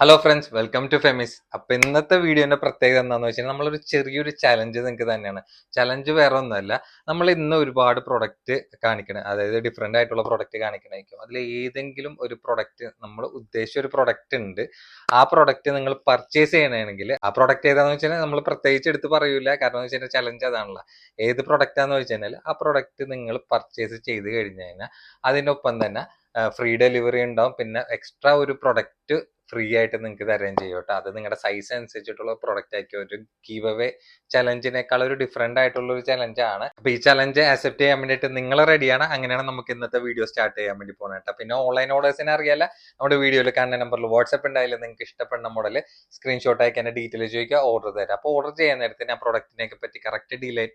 Hello friends welcome to ഫെമിസ് അപ്പൊ ഇന്നത്തെ വീഡിയോന്റെ പ്രത്യേകത എന്താണെന്ന് വെച്ചാൽ നമ്മളൊരു ചെറിയൊരു ചലഞ്ച് നിങ്ങൾക്ക് തന്നെയാണ്. ചലഞ്ച് വേറെ ഒന്നുമല്ല. നമ്മൾ ഇന്ന് ഒരുപാട് പ്രൊഡക്റ്റ് കാണിക്കണേ. അതായത് ഡിഫറെന്റ് ആയിട്ടുള്ള പ്രൊഡക്റ്റ് കാണിക്കണമായിരിക്കും. അതിൽ ഏതെങ്കിലും ഒരു പ്രൊഡക്റ്റ് നമ്മൾ ഉദ്ദേശിച്ച ഒരു പ്രൊഡക്റ്റ് ഉണ്ട്. ആ പ്രൊഡക്റ്റ് നിങ്ങൾ പർച്ചേസ് ചെയ്യണമെങ്കിൽ ആ പ്രൊഡക്റ്റ് ഏതാണെന്ന് വെച്ചാൽ നമ്മൾ പ്രത്യേകിച്ച് എടുത്ത് പറയൂല. കാരണം എന്ന് വെച്ചാൽ ചലഞ്ച് അതാണല്ലോ. ഏത് പ്രൊഡക്റ്റ് ആണെന്ന് വെച്ച് കഴിഞ്ഞാൽ ആ പ്രൊഡക്റ്റ് നിങ്ങൾ പർച്ചേസ് ചെയ്ത് കഴിഞ്ഞ് കഴിഞ്ഞാൽ അതിനൊപ്പം തന്നെ ഫ്രീ ഡെലിവറി ഉണ്ടാവും. പിന്നെ എക്സ്ട്രാ ഒരു പ്രൊഡക്റ്റ് ഫ്രീ ആയിട്ട് നിങ്ങൾക്ക് തരുകയും ചെയ്യും കേട്ടോ അത് നിങ്ങളുടെ സൈസ് അനുസരിച്ചിട്ടുള്ള പ്രൊഡക്റ്റ് ആയിരിക്കും. ഒരു ഗീവ് അവേ ചലഞ്ചിനേക്കാൾ ഒരു ഡിഫറെന്റ് ആയിട്ടുള്ള ഒരു ചലഞ്ച് ആണ്. അപ്പൊ ഈ ചലഞ്ച് ആക്സെപ്റ്റ് ചെയ്യാൻ വേണ്ടിയിട്ട് നിങ്ങൾ റെഡിയാണ് അങ്ങനെയാണ് നമുക്ക് ഇന്നത്തെ വീഡിയോ സ്റ്റാർട്ട് ചെയ്യാൻ വേണ്ടി പോകുന്നത് കേട്ടോ. പിന്നെ ഓൺലൈൻ ഓർഡേഴ്സിനെ അറിയാല്ല നമ്മുടെ വീഡിയോയിൽ കാണുന്ന നമ്പറിൽ വാട്സ്ആപ്പ് ഉണ്ടായാലും നിങ്ങൾക്ക് ഇഷ്ടപ്പെടുന്ന മോഡൽ സ്ക്രീൻഷോട്ട് അയക്കാൻ ഡീറ്റെയിൽ ചോദിക്കുക ഓർഡർ തരാം. അപ്പോൾ ഓർഡർ ചെയ്യാൻ നേരത്തെ ഞാൻ പ്രൊഡക്റ്റിനെ പറ്റി കറക്റ്റ് ഡീലേ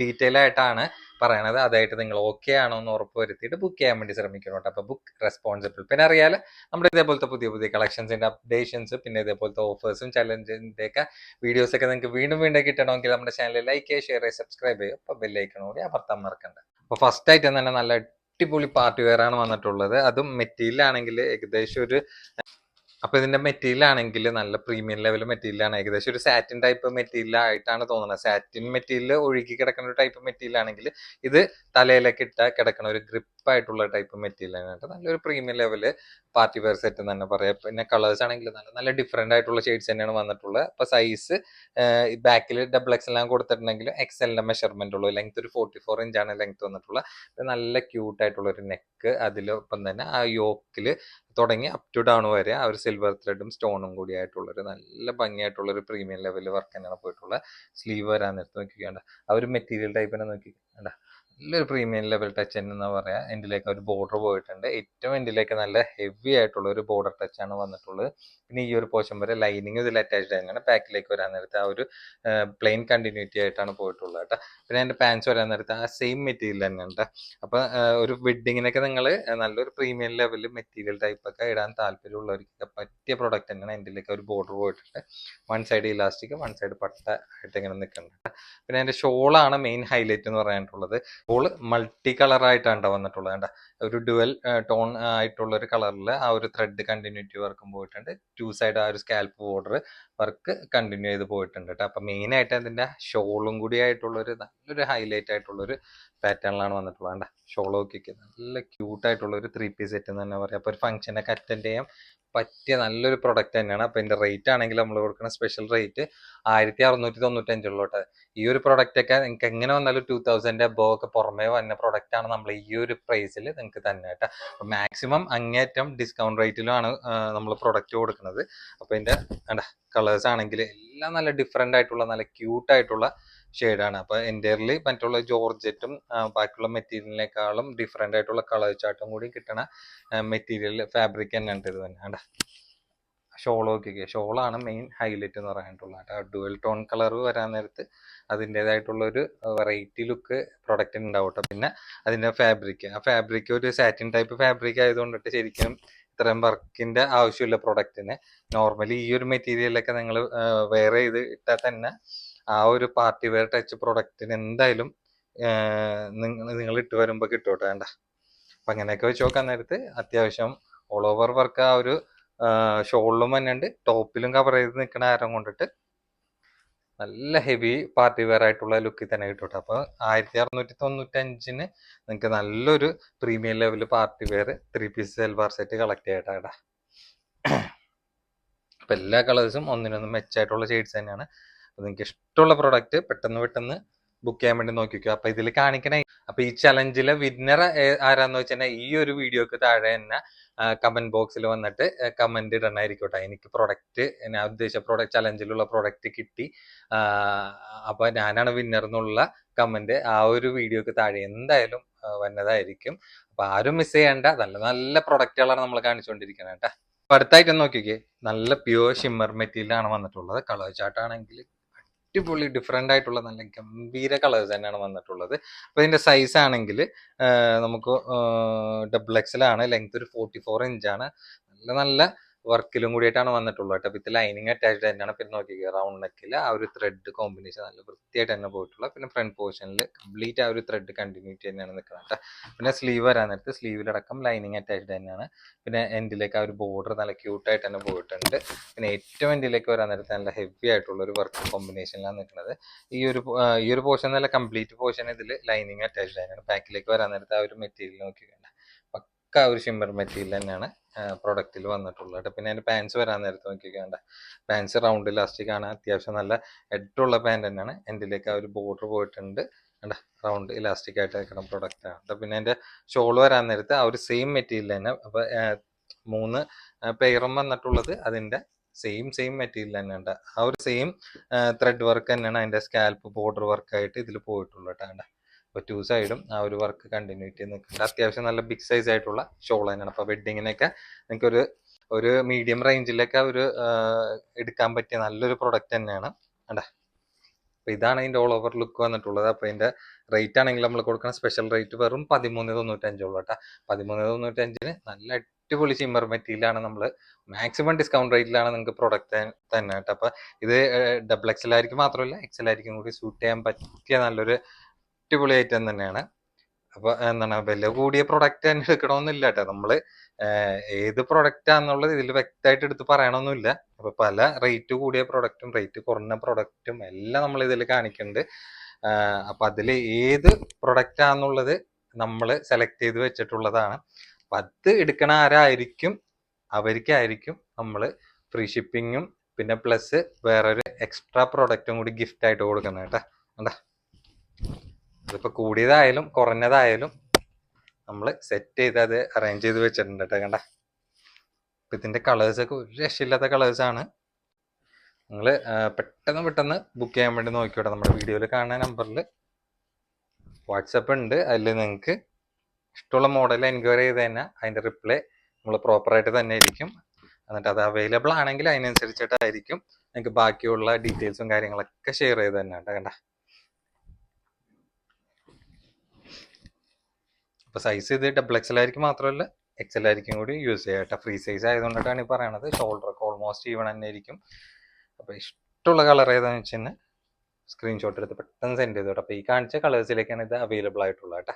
ഡീറ്റെയിൽ ആയിട്ടാണ് പറയണത്. അതായിട്ട് നിങ്ങൾ ഓക്കെ ആണോ എന്ന് ഉറപ്പ് വരുത്തിയിട്ട് ബുക്ക് ചെയ്യാൻ വേണ്ടി ശ്രമിക്കണം കേട്ടോ. അപ്പോൾ ബുക്ക് റെസ്പോൺസിബിൾ പിന്നെ അറിയാലോ നമ്മുടെ ഇതേപോലത്തെ പുതിയ പുതിയ കളക്ഷൻസിന്റെ അപ്ഡേഷൻസ് പിന്നെ ഇതേപോലത്തെ ഓഫേഴ്സും ചലഞ്ചിന്റെ ഒക്കെ വീഡിയോസ് ഒക്കെ നിങ്ങൾക്ക് വീണ്ടും വീണ്ടും കിട്ടണമെങ്കിൽ നമ്മുടെ ചാനൽ ലൈക്ക് ചെയ്യുക ഷെയർ ചെയ്യുക. സബ്സ്ക്രൈബ് ചെയ്യുക അപ്പോൾ ബെല്ലൈക്കണം കൂടി അമർത്താൻ മറക്കണ്ട. അപ്പോൾ ഫസ്റ്റ് ആയിട്ട് തന്നെ നല്ല അടിപൊളി പാർട്ടി വെയർ ആണ് വന്നിട്ടുള്ളത്. അതും മെറ്റീരിയൽ ആണെങ്കിൽ ഏകദേശം ഒരു അപ്പൊ ഇതിന്റെ മെറ്റീരിയൽ ആണെങ്കിൽ നല്ല പ്രീമിയം ലെവൽ മെറ്റീരിയൽ ആണ്. ഏകദേശം ഒരു സാറ്റിൻ ടൈപ്പ് മെറ്റീരിയൽ ആയിട്ടാണ് തോന്നുന്നത്. സാറ്റിൻ മെറ്റീരിയൽ ഒഴുകി കിടക്കുന്ന ഒരു ടൈപ്പ് മെറ്റീരിയൽ ആണെങ്കിൽ ഇത് തലയിലേക്ക് ഇട്ട കിടക്കുന്ന ഒരു ഗ്രിപ്പ് ആയിട്ടുള്ള ടൈപ്പ് മെറ്റീരിയൽ ആണ് കേട്ടോ. നല്ലൊരു premium level party wear set എന്ന് തന്നെ പറയാം. പിന്നെ കളേഴ്സ് ആണെങ്കിൽ നല്ല നല്ല ഡിഫറെന്റ് ആയിട്ടുള്ള ഷെയ്ഡ്സ് തന്നെയാണ് വന്നിട്ടുള്ളത്. അപ്പൊ സൈസ് ബാക്കിൽ ഡബിൾ എക്സ് എല്ലാം കൊടുത്തിട്ടുണ്ടെങ്കിൽ എക്സലിന്റെ മെഷർമെന്റ് ഉള്ളൂ. ലെങ്ത് ഒരു ഫോർട്ടി ഫോർ ഇഞ്ചാണ് ലെങ്ത് വന്നിട്ടുള്ളത്. നല്ല ക്യൂട്ട് ആയിട്ടുള്ള ഒരു നെക്ക് അതിലൊപ്പം തന്നെ ആ യോക്കിൽ തുടങ്ങി അപ് ടു ഡൗൺ വരെ ആ ഒരു സിൽവർ ത്രെഡും സ്റ്റോണും കൂടി ആയിട്ടുള്ളൊരു നല്ല ഭംഗിയായിട്ടുള്ള ഒരു പ്രീമിയം ലെവലിൽ വർക്ക് തന്നെയാണ് പോയിട്ടുള്ളത്. സ്ലീവ് വരാൻ നേരത്ത് നോക്കിക്കേണ്ട. ആ ഒരു മെറ്റീരിയൽ ടൈപ്പ് തന്നെ നോക്കി കണ്ട നല്ലൊരു പ്രീമിയം ലെവൽ ടച്ച് തന്നെ പറയാം. എൻഡിലേക്ക് ഒരു ബോർഡർ പോയിട്ടുണ്ട്. ഏറ്റവും എൻഡിലേക്ക് നല്ല ഹെവി ആയിട്ടുള്ള ഒരു ബോർഡർ ടച്ച് ആണ് വന്നിട്ടുള്ളത്. പിന്നെ ഈ ഒരു പോർഷൻ വരെ ലൈനിങ് ഇതിൽ അറ്റാച്ച്ഡ് തന്നെയാണ് ബാക്കിലേക്ക് വരാൻ നേരത്തെ ആ ഒരു പ്ലെയിൻ കണ്ടിന്യൂറ്റി ആയിട്ടാണ് പോയിട്ടുള്ളത് കേട്ടോ. പിന്നെ അതിന്റെ പാൻസ് വരാൻ നേരത്തെ ആ സെയിം മെറ്റീരിയൽ തന്നെയുണ്ട്. അപ്പൊ ഒരു വെഡിങ്ങിനൊക്കെ നിങ്ങൾ നല്ലൊരു പ്രീമിയം ലെവൽ മെറ്റീരിയൽ ടൈപ്പ് ഒക്കെ ഇടാൻ താല്പര്യമുള്ളവർക്ക് പറ്റിയ പ്രൊഡക്റ്റ് തന്നെയാണ് എന്റെലേക്ക് ഒരു ബോർഡർ പോയിട്ടുണ്ട്. One side elastic one side പട്ട ആയിട്ട് ഇങ്ങനെ നിൽക്കുന്നുണ്ട്. പിന്നെ അതിന്റെ ഷോളാണ് മെയിൻ ഹൈലൈറ്റ് എന്ന് പറയാനുള്ളത്. ഷോൾ മൾട്ടി കളർ ആയിട്ടാണ് വന്നിട്ടുള്ളത്. കണ്ട? ഒരു ഡുവൽ ടോൺ ആയിട്ടുള്ള ഒരു കളറിൽ ആ ഒരു ത്രെഡ് കണ്ടിന്യൂറ്റി വർക്കും പോയിട്ടുണ്ട്. ടു സൈഡ് ആ ഒരു സ്കാൽപ്പ് ബോർഡർ വർക്ക് കണ്ടിന്യൂ ചെയ്ത് പോയിട്ടുണ്ട് കേട്ടോ അപ്പൊ മെയിൻ ആയിട്ട് അതിന്റെ ഷോളും കൂടി ആയിട്ടുള്ള ഒരു നല്ലൊരു ഹൈലൈറ്റ് ആയിട്ടുള്ള ഒരു പാറ്റേണിലാണ് വന്നിട്ടുള്ളത്. കണ്ട? ഷോളൊക്കെ നല്ല ക്യൂട്ട് ആയിട്ടുള്ള ഒരു ത്രീ പീസ് സെറ്റ് എന്ന് തന്നെ പറയാം. അപ്പൊ ഒരു ഫംഗ്ഷനൊക്കെ അറ്റൻഡ് ചെയ്യാൻ പറ്റിയ നല്ലൊരു പ്രൊഡക്റ്റ് തന്നെയാണ്. അപ്പൊ ഇതിന്റെ റേറ്റ് ആണെങ്കിൽ നമ്മൾ കൊടുക്കുന്ന സ്പെഷ്യൽ റേറ്റ് ആയിരത്തി അറുന്നൂറ്റി തൊണ്ണൂറ്റഞ്ചുള്ളൂട്ട് ഈ ഒരു പ്രൊഡക്റ്റ് ഒക്കെ നിങ്ങൾക്ക് എങ്ങനെ വന്നാലും ടൂ തൗസൻഡ് അബോ ഒക്കെ പുറമേ വന്ന പ്രൊഡക്റ്റ് ആണ് നമ്മൾ ഈ ഒരു പ്രൈസിൽ നിങ്ങൾക്ക് തന്നെ കേട്ടോ. മാക്സിമം അങ്ങേറ്റം ഡിസ്കൗണ്ട് റേറ്റിലാണ് നമ്മൾ പ്രൊഡക്റ്റ് കൊടുക്കുന്നത്. അപ്പൊ ഇതിന്റെ കളേഴ്സ് ആണെങ്കിൽ എല്ലാം നല്ല ഡിഫറെന്റ് ആയിട്ടുള്ള നല്ല ക്യൂട്ട് ആയിട്ടുള്ള ഷെയ്ഡാണ്. അപ്പൊ എന്റെയർലി മറ്റുള്ള ജോർജറ്റും ബാക്കിയുള്ള മെറ്റീരിയലിനേക്കാളും ഡിഫറെന്റ് ആയിട്ടുള്ള കളർ ചാർട്ടും കൂടി കിട്ടണ മെറ്റീരിയൽ ഫാബ്രിക് തന്നെയാണ് ഇത് തന്നെ. ഷോൾ നോക്കിയൊക്കെ ഷോളാണ് മെയിൻ ഹൈലൈറ്റ് എന്ന് പറയാനായിട്ടുള്ള ഡുവൽ ടോൺ കളർ വരാൻ നേരത്ത് അതിന്റെതായിട്ടുള്ള ഒരു വെറൈറ്റി ലുക്ക് പ്രൊഡക്റ്റിന് ഉണ്ടാവും കേട്ടോ പിന്നെ അതിന്റെ ഫാബ്രിക് ആ ഫാബ്രിക് ഒരു സാറ്റിൻ ടൈപ്പ് ഫാബ്രിക് ആയതുകൊണ്ടിട്ട് ശരിക്കും ഇത്രയും വർക്കിന്റെ ആവശ്യമില്ല പ്രൊഡക്റ്റിന് നോർമലി ഈ ഒരു മെറ്റീരിയലൊക്കെ നിങ്ങൾ വെയർ ചെയ്ത് ഇട്ടാൽ തന്നെ ആ ഒരു പാർട്ടി വെയർ ടച്ച് പ്രൊഡക്റ്റിന് എന്തായാലും നിങ്ങൾ നിങ്ങൾ ഇട്ട് വരുമ്പോൾ കിട്ടോട്ടെ വേണ്ട. അപ്പം അങ്ങനെയൊക്കെ വെച്ച് നോക്കാൻ നേരത്ത് അത്യാവശ്യം ഓൾ ഓവർ വർക്ക് ആ ഒരു ഷോളിലും ഉണ്ട് ടോപ്പിലും കവർ ചെയ്ത് നിൽക്കുന്ന ആരം കൊണ്ടിട്ട് നല്ല ഹെവി പാർട്ടി വെയർ ആയിട്ടുള്ള ലുക്കിൽ തന്നെ കിട്ടും അപ്പോൾ ആയിരത്തി അറുന്നൂറ്റി തൊണ്ണൂറ്റി അഞ്ചിന് നിങ്ങൾക്ക് നല്ലൊരു premium level party wear three piece salwar set collect ചെയ്യട്ടാ അപ്പം എല്ലാ കളേഴ്സും ഒന്നിനൊന്നും മെച്ചായിട്ടുള്ള ഷെയ്ഡ്സ് തന്നെയാണ്. അപ്പൊ നിങ്ങൾക്ക് ഇഷ്ടമുള്ള പ്രൊഡക്റ്റ് പെട്ടെന്ന് പെട്ടെന്ന് ബുക്ക് ചെയ്യാൻ വേണ്ടി നോക്കി വെക്കുക. അപ്പൊ ഇതിൽ കാണിക്കണേ. അപ്പൊ ഈ ചലഞ്ചിലെ വിന്നർ ആരാന്ന് വെച്ചാൽ ഈ ഒരു വീഡിയോക്ക് താഴെ തന്നെ കമന്റ് ബോക്സിൽ വന്നിട്ട് കമന്റ് ഇടണമായിരിക്കട്ടെ എനിക്ക് പ്രൊഡക്റ്റ് ഞാൻ ഉദ്ദേശിച്ച പ്രൊഡക്റ്റ് ചലഞ്ചിലുള്ള പ്രൊഡക്റ്റ് കിട്ടി. അപ്പൊ ഞാനാണ് വിന്നർ എന്നുള്ള കമന്റ് ആ ഒരു വീഡിയോക്ക് താഴെ എന്തായാലും വന്നതായിരിക്കും. അപ്പൊ ആരും മിസ് ചെയ്യണ്ട. നല്ല നല്ല പ്രൊഡക്റ്റുകളാണ് നമ്മൾ കാണിച്ചുകൊണ്ടിരിക്കുന്നത് കേട്ടോ അടുത്തായിട്ട് നോക്കിക്കേ. നല്ല പ്യുവർ ഷിമ്മർ മെറ്റീരിയൽ ആണ് വന്നിട്ടുള്ളത്. കളർ ചാർട്ടാണെങ്കിൽ അടിപൊളി ഡിഫറെന്റ് ആയിട്ടുള്ള നല്ല ഗംഭീര കളേഴ്സ് തന്നെയാണ് വന്നിട്ടുള്ളത്. അപ്പോൾ ഇതിന്റെ സൈസ് ആണെങ്കിൽ നമുക്ക് ഡബിൾ എക്സലാണ് ലെങ്ത് ഒരു ഫോർട്ടി ഫോർ ഇഞ്ചാണ് നല്ല നല്ല വർക്കിലും കൂടിയിട്ടാണ് വന്നിട്ടുള്ളത് കേട്ടോ. വിത്ത് ലൈനിങ് അറ്റാച്ച്ഡ് തന്നെയാണ്. പിന്നെ നോക്കിക്കുക റൗണ്ട് നെക്കിൽ ആ ഒരു ത്രെഡ് കോമ്പിനേഷൻ നല്ല വൃത്തിയായിട്ട് തന്നെ പോയിട്ടുള്ള പിന്നെ ഫ്രണ്ട് പോർഷനിൽ കംപ്ലീറ്റ് ആ ഒരു ത്രെഡ് കണ്ടിന്യൂറ്റി തന്നെയാണ് നിൽക്കുന്നത് കേട്ടോ. പിന്നെ സ്ലീവ് വരാൻ നേരത്ത് സ്ലീവിലടക്കം ലൈനിങ് അറ്റാച്ച്ഡ് തന്നെയാണ്. പിന്നെ എൻഡിലേക്ക് ആ ഒരു ബോർഡർ നല്ല ക്യൂട്ടായിട്ട് തന്നെ പോയിട്ടുണ്ട്. പിന്നെ ഏറ്റവും എൻഡിലേക്ക് വരാൻ നേരത്ത് നല്ല ഹെവി ആയിട്ടുള്ള ഒരു വർക്ക് കോമ്പിനേഷനിലാണ് നിൽക്കുന്നത് ഈ ഒരു ഈ ഒരു പോർഷൻ നല്ല കംപ്ലീറ്റ് പോർഷൻ ഇതിൽ ലൈനിങ് അറ്റാച്ച്ഡ് തന്നെയാണ്. ബാക്കിലേക്ക് വരാൻ നേരത്ത് ആ ഒരു മെറ്റീരിയൽ നോക്കിക്കണ്ട ആ ഒരു ഷിമ്മർ മെറ്റീരിയൽ തന്നെയാണ് പ്രൊഡക്റ്റിൽ വന്നിട്ടുള്ളത്. കേട്ടോ പിന്നെ അതിന്റെ പാൻസ് വരാൻ നേരത്ത് നോക്കിക്കേണ്ട പാൻസ് റൗണ്ട് ഇലാസ്റ്റിക് ആണ് അത്യാവശ്യം നല്ല എഡുള്ള പാന്റ് തന്നെയാണ്. എൻഡിലേക്ക് ആ ഒരു ബോർഡർ പോയിട്ടുണ്ട് റൗണ്ട് ഇലാസ്റ്റിക് ആയിട്ട് നിൽക്കുന്ന പ്രൊഡക്റ്റ് ആണ്. പിന്നെ അതിന്റെ ഷോൾ വരാൻ നേരത്ത് ആ ഒരു സെയിം മെറ്റീരിയൽ തന്നെ. അപ്പോൾ മൂന്ന് പെയറും വന്നിട്ടുള്ളത് അതിന്റെ സെയിം സെയിം മെറ്റീരിയൽ തന്നെ ഉണ്ട് ആ ഒരു സെയിം ത്രെഡ് വർക്ക് തന്നെയാണ് അതിന്റെ സ്കാൽപ്പ് ബോർഡർ വർക്ക് ആയിട്ട് ഇതിൽ പോയിട്ടുള്ളത് കേട്ടോ കണ്ടോ. അപ്പൊ ടു സൈഡും ആ ഒരു വർക്ക് കണ്ടിന്യൂറ്റി നിൽക്കുന്നുണ്ട് അത്യാവശ്യം നല്ല ബിഗ് സൈസ് ആയിട്ടുള്ള ഷോൾ തന്നെയാണ്. അപ്പൊ വെഡിങ്ങിനൊക്കെ നിങ്ങൾക്ക് ഒരു ഒരു മീഡിയം റേഞ്ചിലൊക്കെ ഒരു എടുക്കാൻ പറ്റിയ നല്ലൊരു പ്രൊഡക്റ്റ് തന്നെയാണ്. കണ്ടാ? അപ്പൊ ഇതാണ് അതിന്റെ ഓൾ ഓവർ ലുക്ക് വന്നിട്ടുള്ളത്. അപ്പൊ ഇതിന്റെ റേറ്റ് ആണെങ്കിൽ നമ്മൾ കൊടുക്കുന്ന സ്പെഷ്യൽ റേറ്റ് വെറും പതിമൂന്ന് തൊണ്ണൂറ്റഞ്ചുള്ളൂ കേട്ടോ. പതിമൂന്ന് തൊണ്ണൂറ്റഞ്ചിന് നല്ല അടിപൊളി ചിമ്മർ മെറ്റീരിയലാണ് നമ്മൾ മാക്സിമം ഡിസ്കൗണ്ട് റേറ്റിലാണ് നിങ്ങൾക്ക് പ്രൊഡക്റ്റ് തന്നെ കേട്ടോ. അപ്പൊ ഇത് ഡബിൾ എക്സൽ ആയിരിക്കും മാത്രമല്ല എക്സൽ ആയിരിക്കും കൂടി സൂട്ട് ചെയ്യാൻ പറ്റിയ നല്ലൊരു അടിപൊളി ഐറ്റം തന്നെയാണ് അപ്പൊ എന്താണ് വില കൂടിയ പ്രൊഡക്റ്റ് തന്നെ എടുക്കണമെന്നില്ല കേട്ടോ നമ്മൾ ഏത് പ്രൊഡക്റ്റ് ആണെന്നുള്ളത് ഇതിൽ വ്യക്തമായിട്ട് എടുത്ത് പറയണമെന്നില്ല അപ്പൊ പല റേറ്റ് കൂടിയ പ്രൊഡക്റ്റും റേറ്റ് കുറഞ്ഞ പ്രൊഡക്റ്റും എല്ലാം നമ്മൾ ഇതിൽ കാണിക്കുന്നുണ്ട് അപ്പൊ അതിൽ ഏത് പ്രൊഡക്റ്റ് ആണെന്നുള്ളത് നമ്മൾ സെലക്ട് ചെയ്ത് വെച്ചിട്ടുള്ളതാണ്. അപ്പൊ അത് എടുക്കണ ആരായിരിക്കും അവർക്കായിരിക്കും നമ്മൾ ഫ്രീ ഷിപ്പിങ്ങും പിന്നെ പ്ലസ് വേറൊരു എക്സ്ട്രാ പ്രൊഡക്റ്റും കൂടി ഗിഫ്റ്റ് ആയിട്ട് കൊടുക്കുന്നത് കേട്ടോ. കണ്ടാ? ഇതിപ്പോ കൂടിയതായാലും കുറഞ്ഞതായാലും നമ്മൾ സെറ്റ് ചെയ്ത് അത് അറേഞ്ച് ചെയ്ത് വെച്ചിട്ടുണ്ട് കേട്ടോ കണ്ട? അപ്പൊ ഇതിന്റെ കളേഴ്സ് ഒക്കെ ഒരു രക്ഷയില്ലാത്ത കളേഴ്സ് ആണ്. നിങ്ങൾ പെട്ടെന്ന് പെട്ടെന്ന് ബുക്ക് ചെയ്യാൻ വേണ്ടി നോക്കിയോട്ടെ നമ്മുടെ വീഡിയോയിൽ കാണുന്ന നമ്പറിൽ വാട്സപ്പ് ഉണ്ട്. അതിൽ നിങ്ങൾക്ക് ഇഷ്ടമുള്ള മോഡൽ എൻക്വയറി ചെയ്ത് തന്നെ അതിന്റെ റിപ്ലൈ നമ്മൾ പ്രോപ്പറായിട്ട് തന്നെ ആയിരിക്കും. എന്നിട്ട് അത് അവൈലബിൾ ആണെങ്കിൽ അതിനനുസരിച്ചിട്ടായിരിക്കും. നിങ്ങൾക്ക് ബാക്കിയുള്ള ഡീറ്റെയിൽസും കാര്യങ്ങളൊക്കെ ഷെയർ ചെയ്ത് തന്നെ കേട്ടോ അപ്പൊ സൈസ് ഇത് ഡബിൾ എക്സൽ ആയിരിക്കും മാത്രമല്ല എക്സൽ ആയിരിക്കും കൂടി യൂസ് ചെയ്യാം ഫ്രീ സൈസ് ആയതുകൊണ്ടാണ് ഈ പറയണത്. ഷോൾഡർ ഒക്കെ ഓൾമോസ്റ്റ് ഈവൺ തന്നെ ആയിരിക്കും അപ്പൊ ഇഷ്ടമുള്ള കളർ ഏതാണെന്ന് വെച്ച് കഴിഞ്ഞാൽ സ്ക്രീൻഷോട്ട് എടുത്ത് പെട്ടെന്ന് സെൻഡ് ചെയ്തോട്ടെ. അപ്പൊ ഈ കാണിച്ച കളേഴ്സിലേക്കാണ് ഇത് അവൈലബിൾ ആയിട്ടുള്ളത് കേട്ടോ.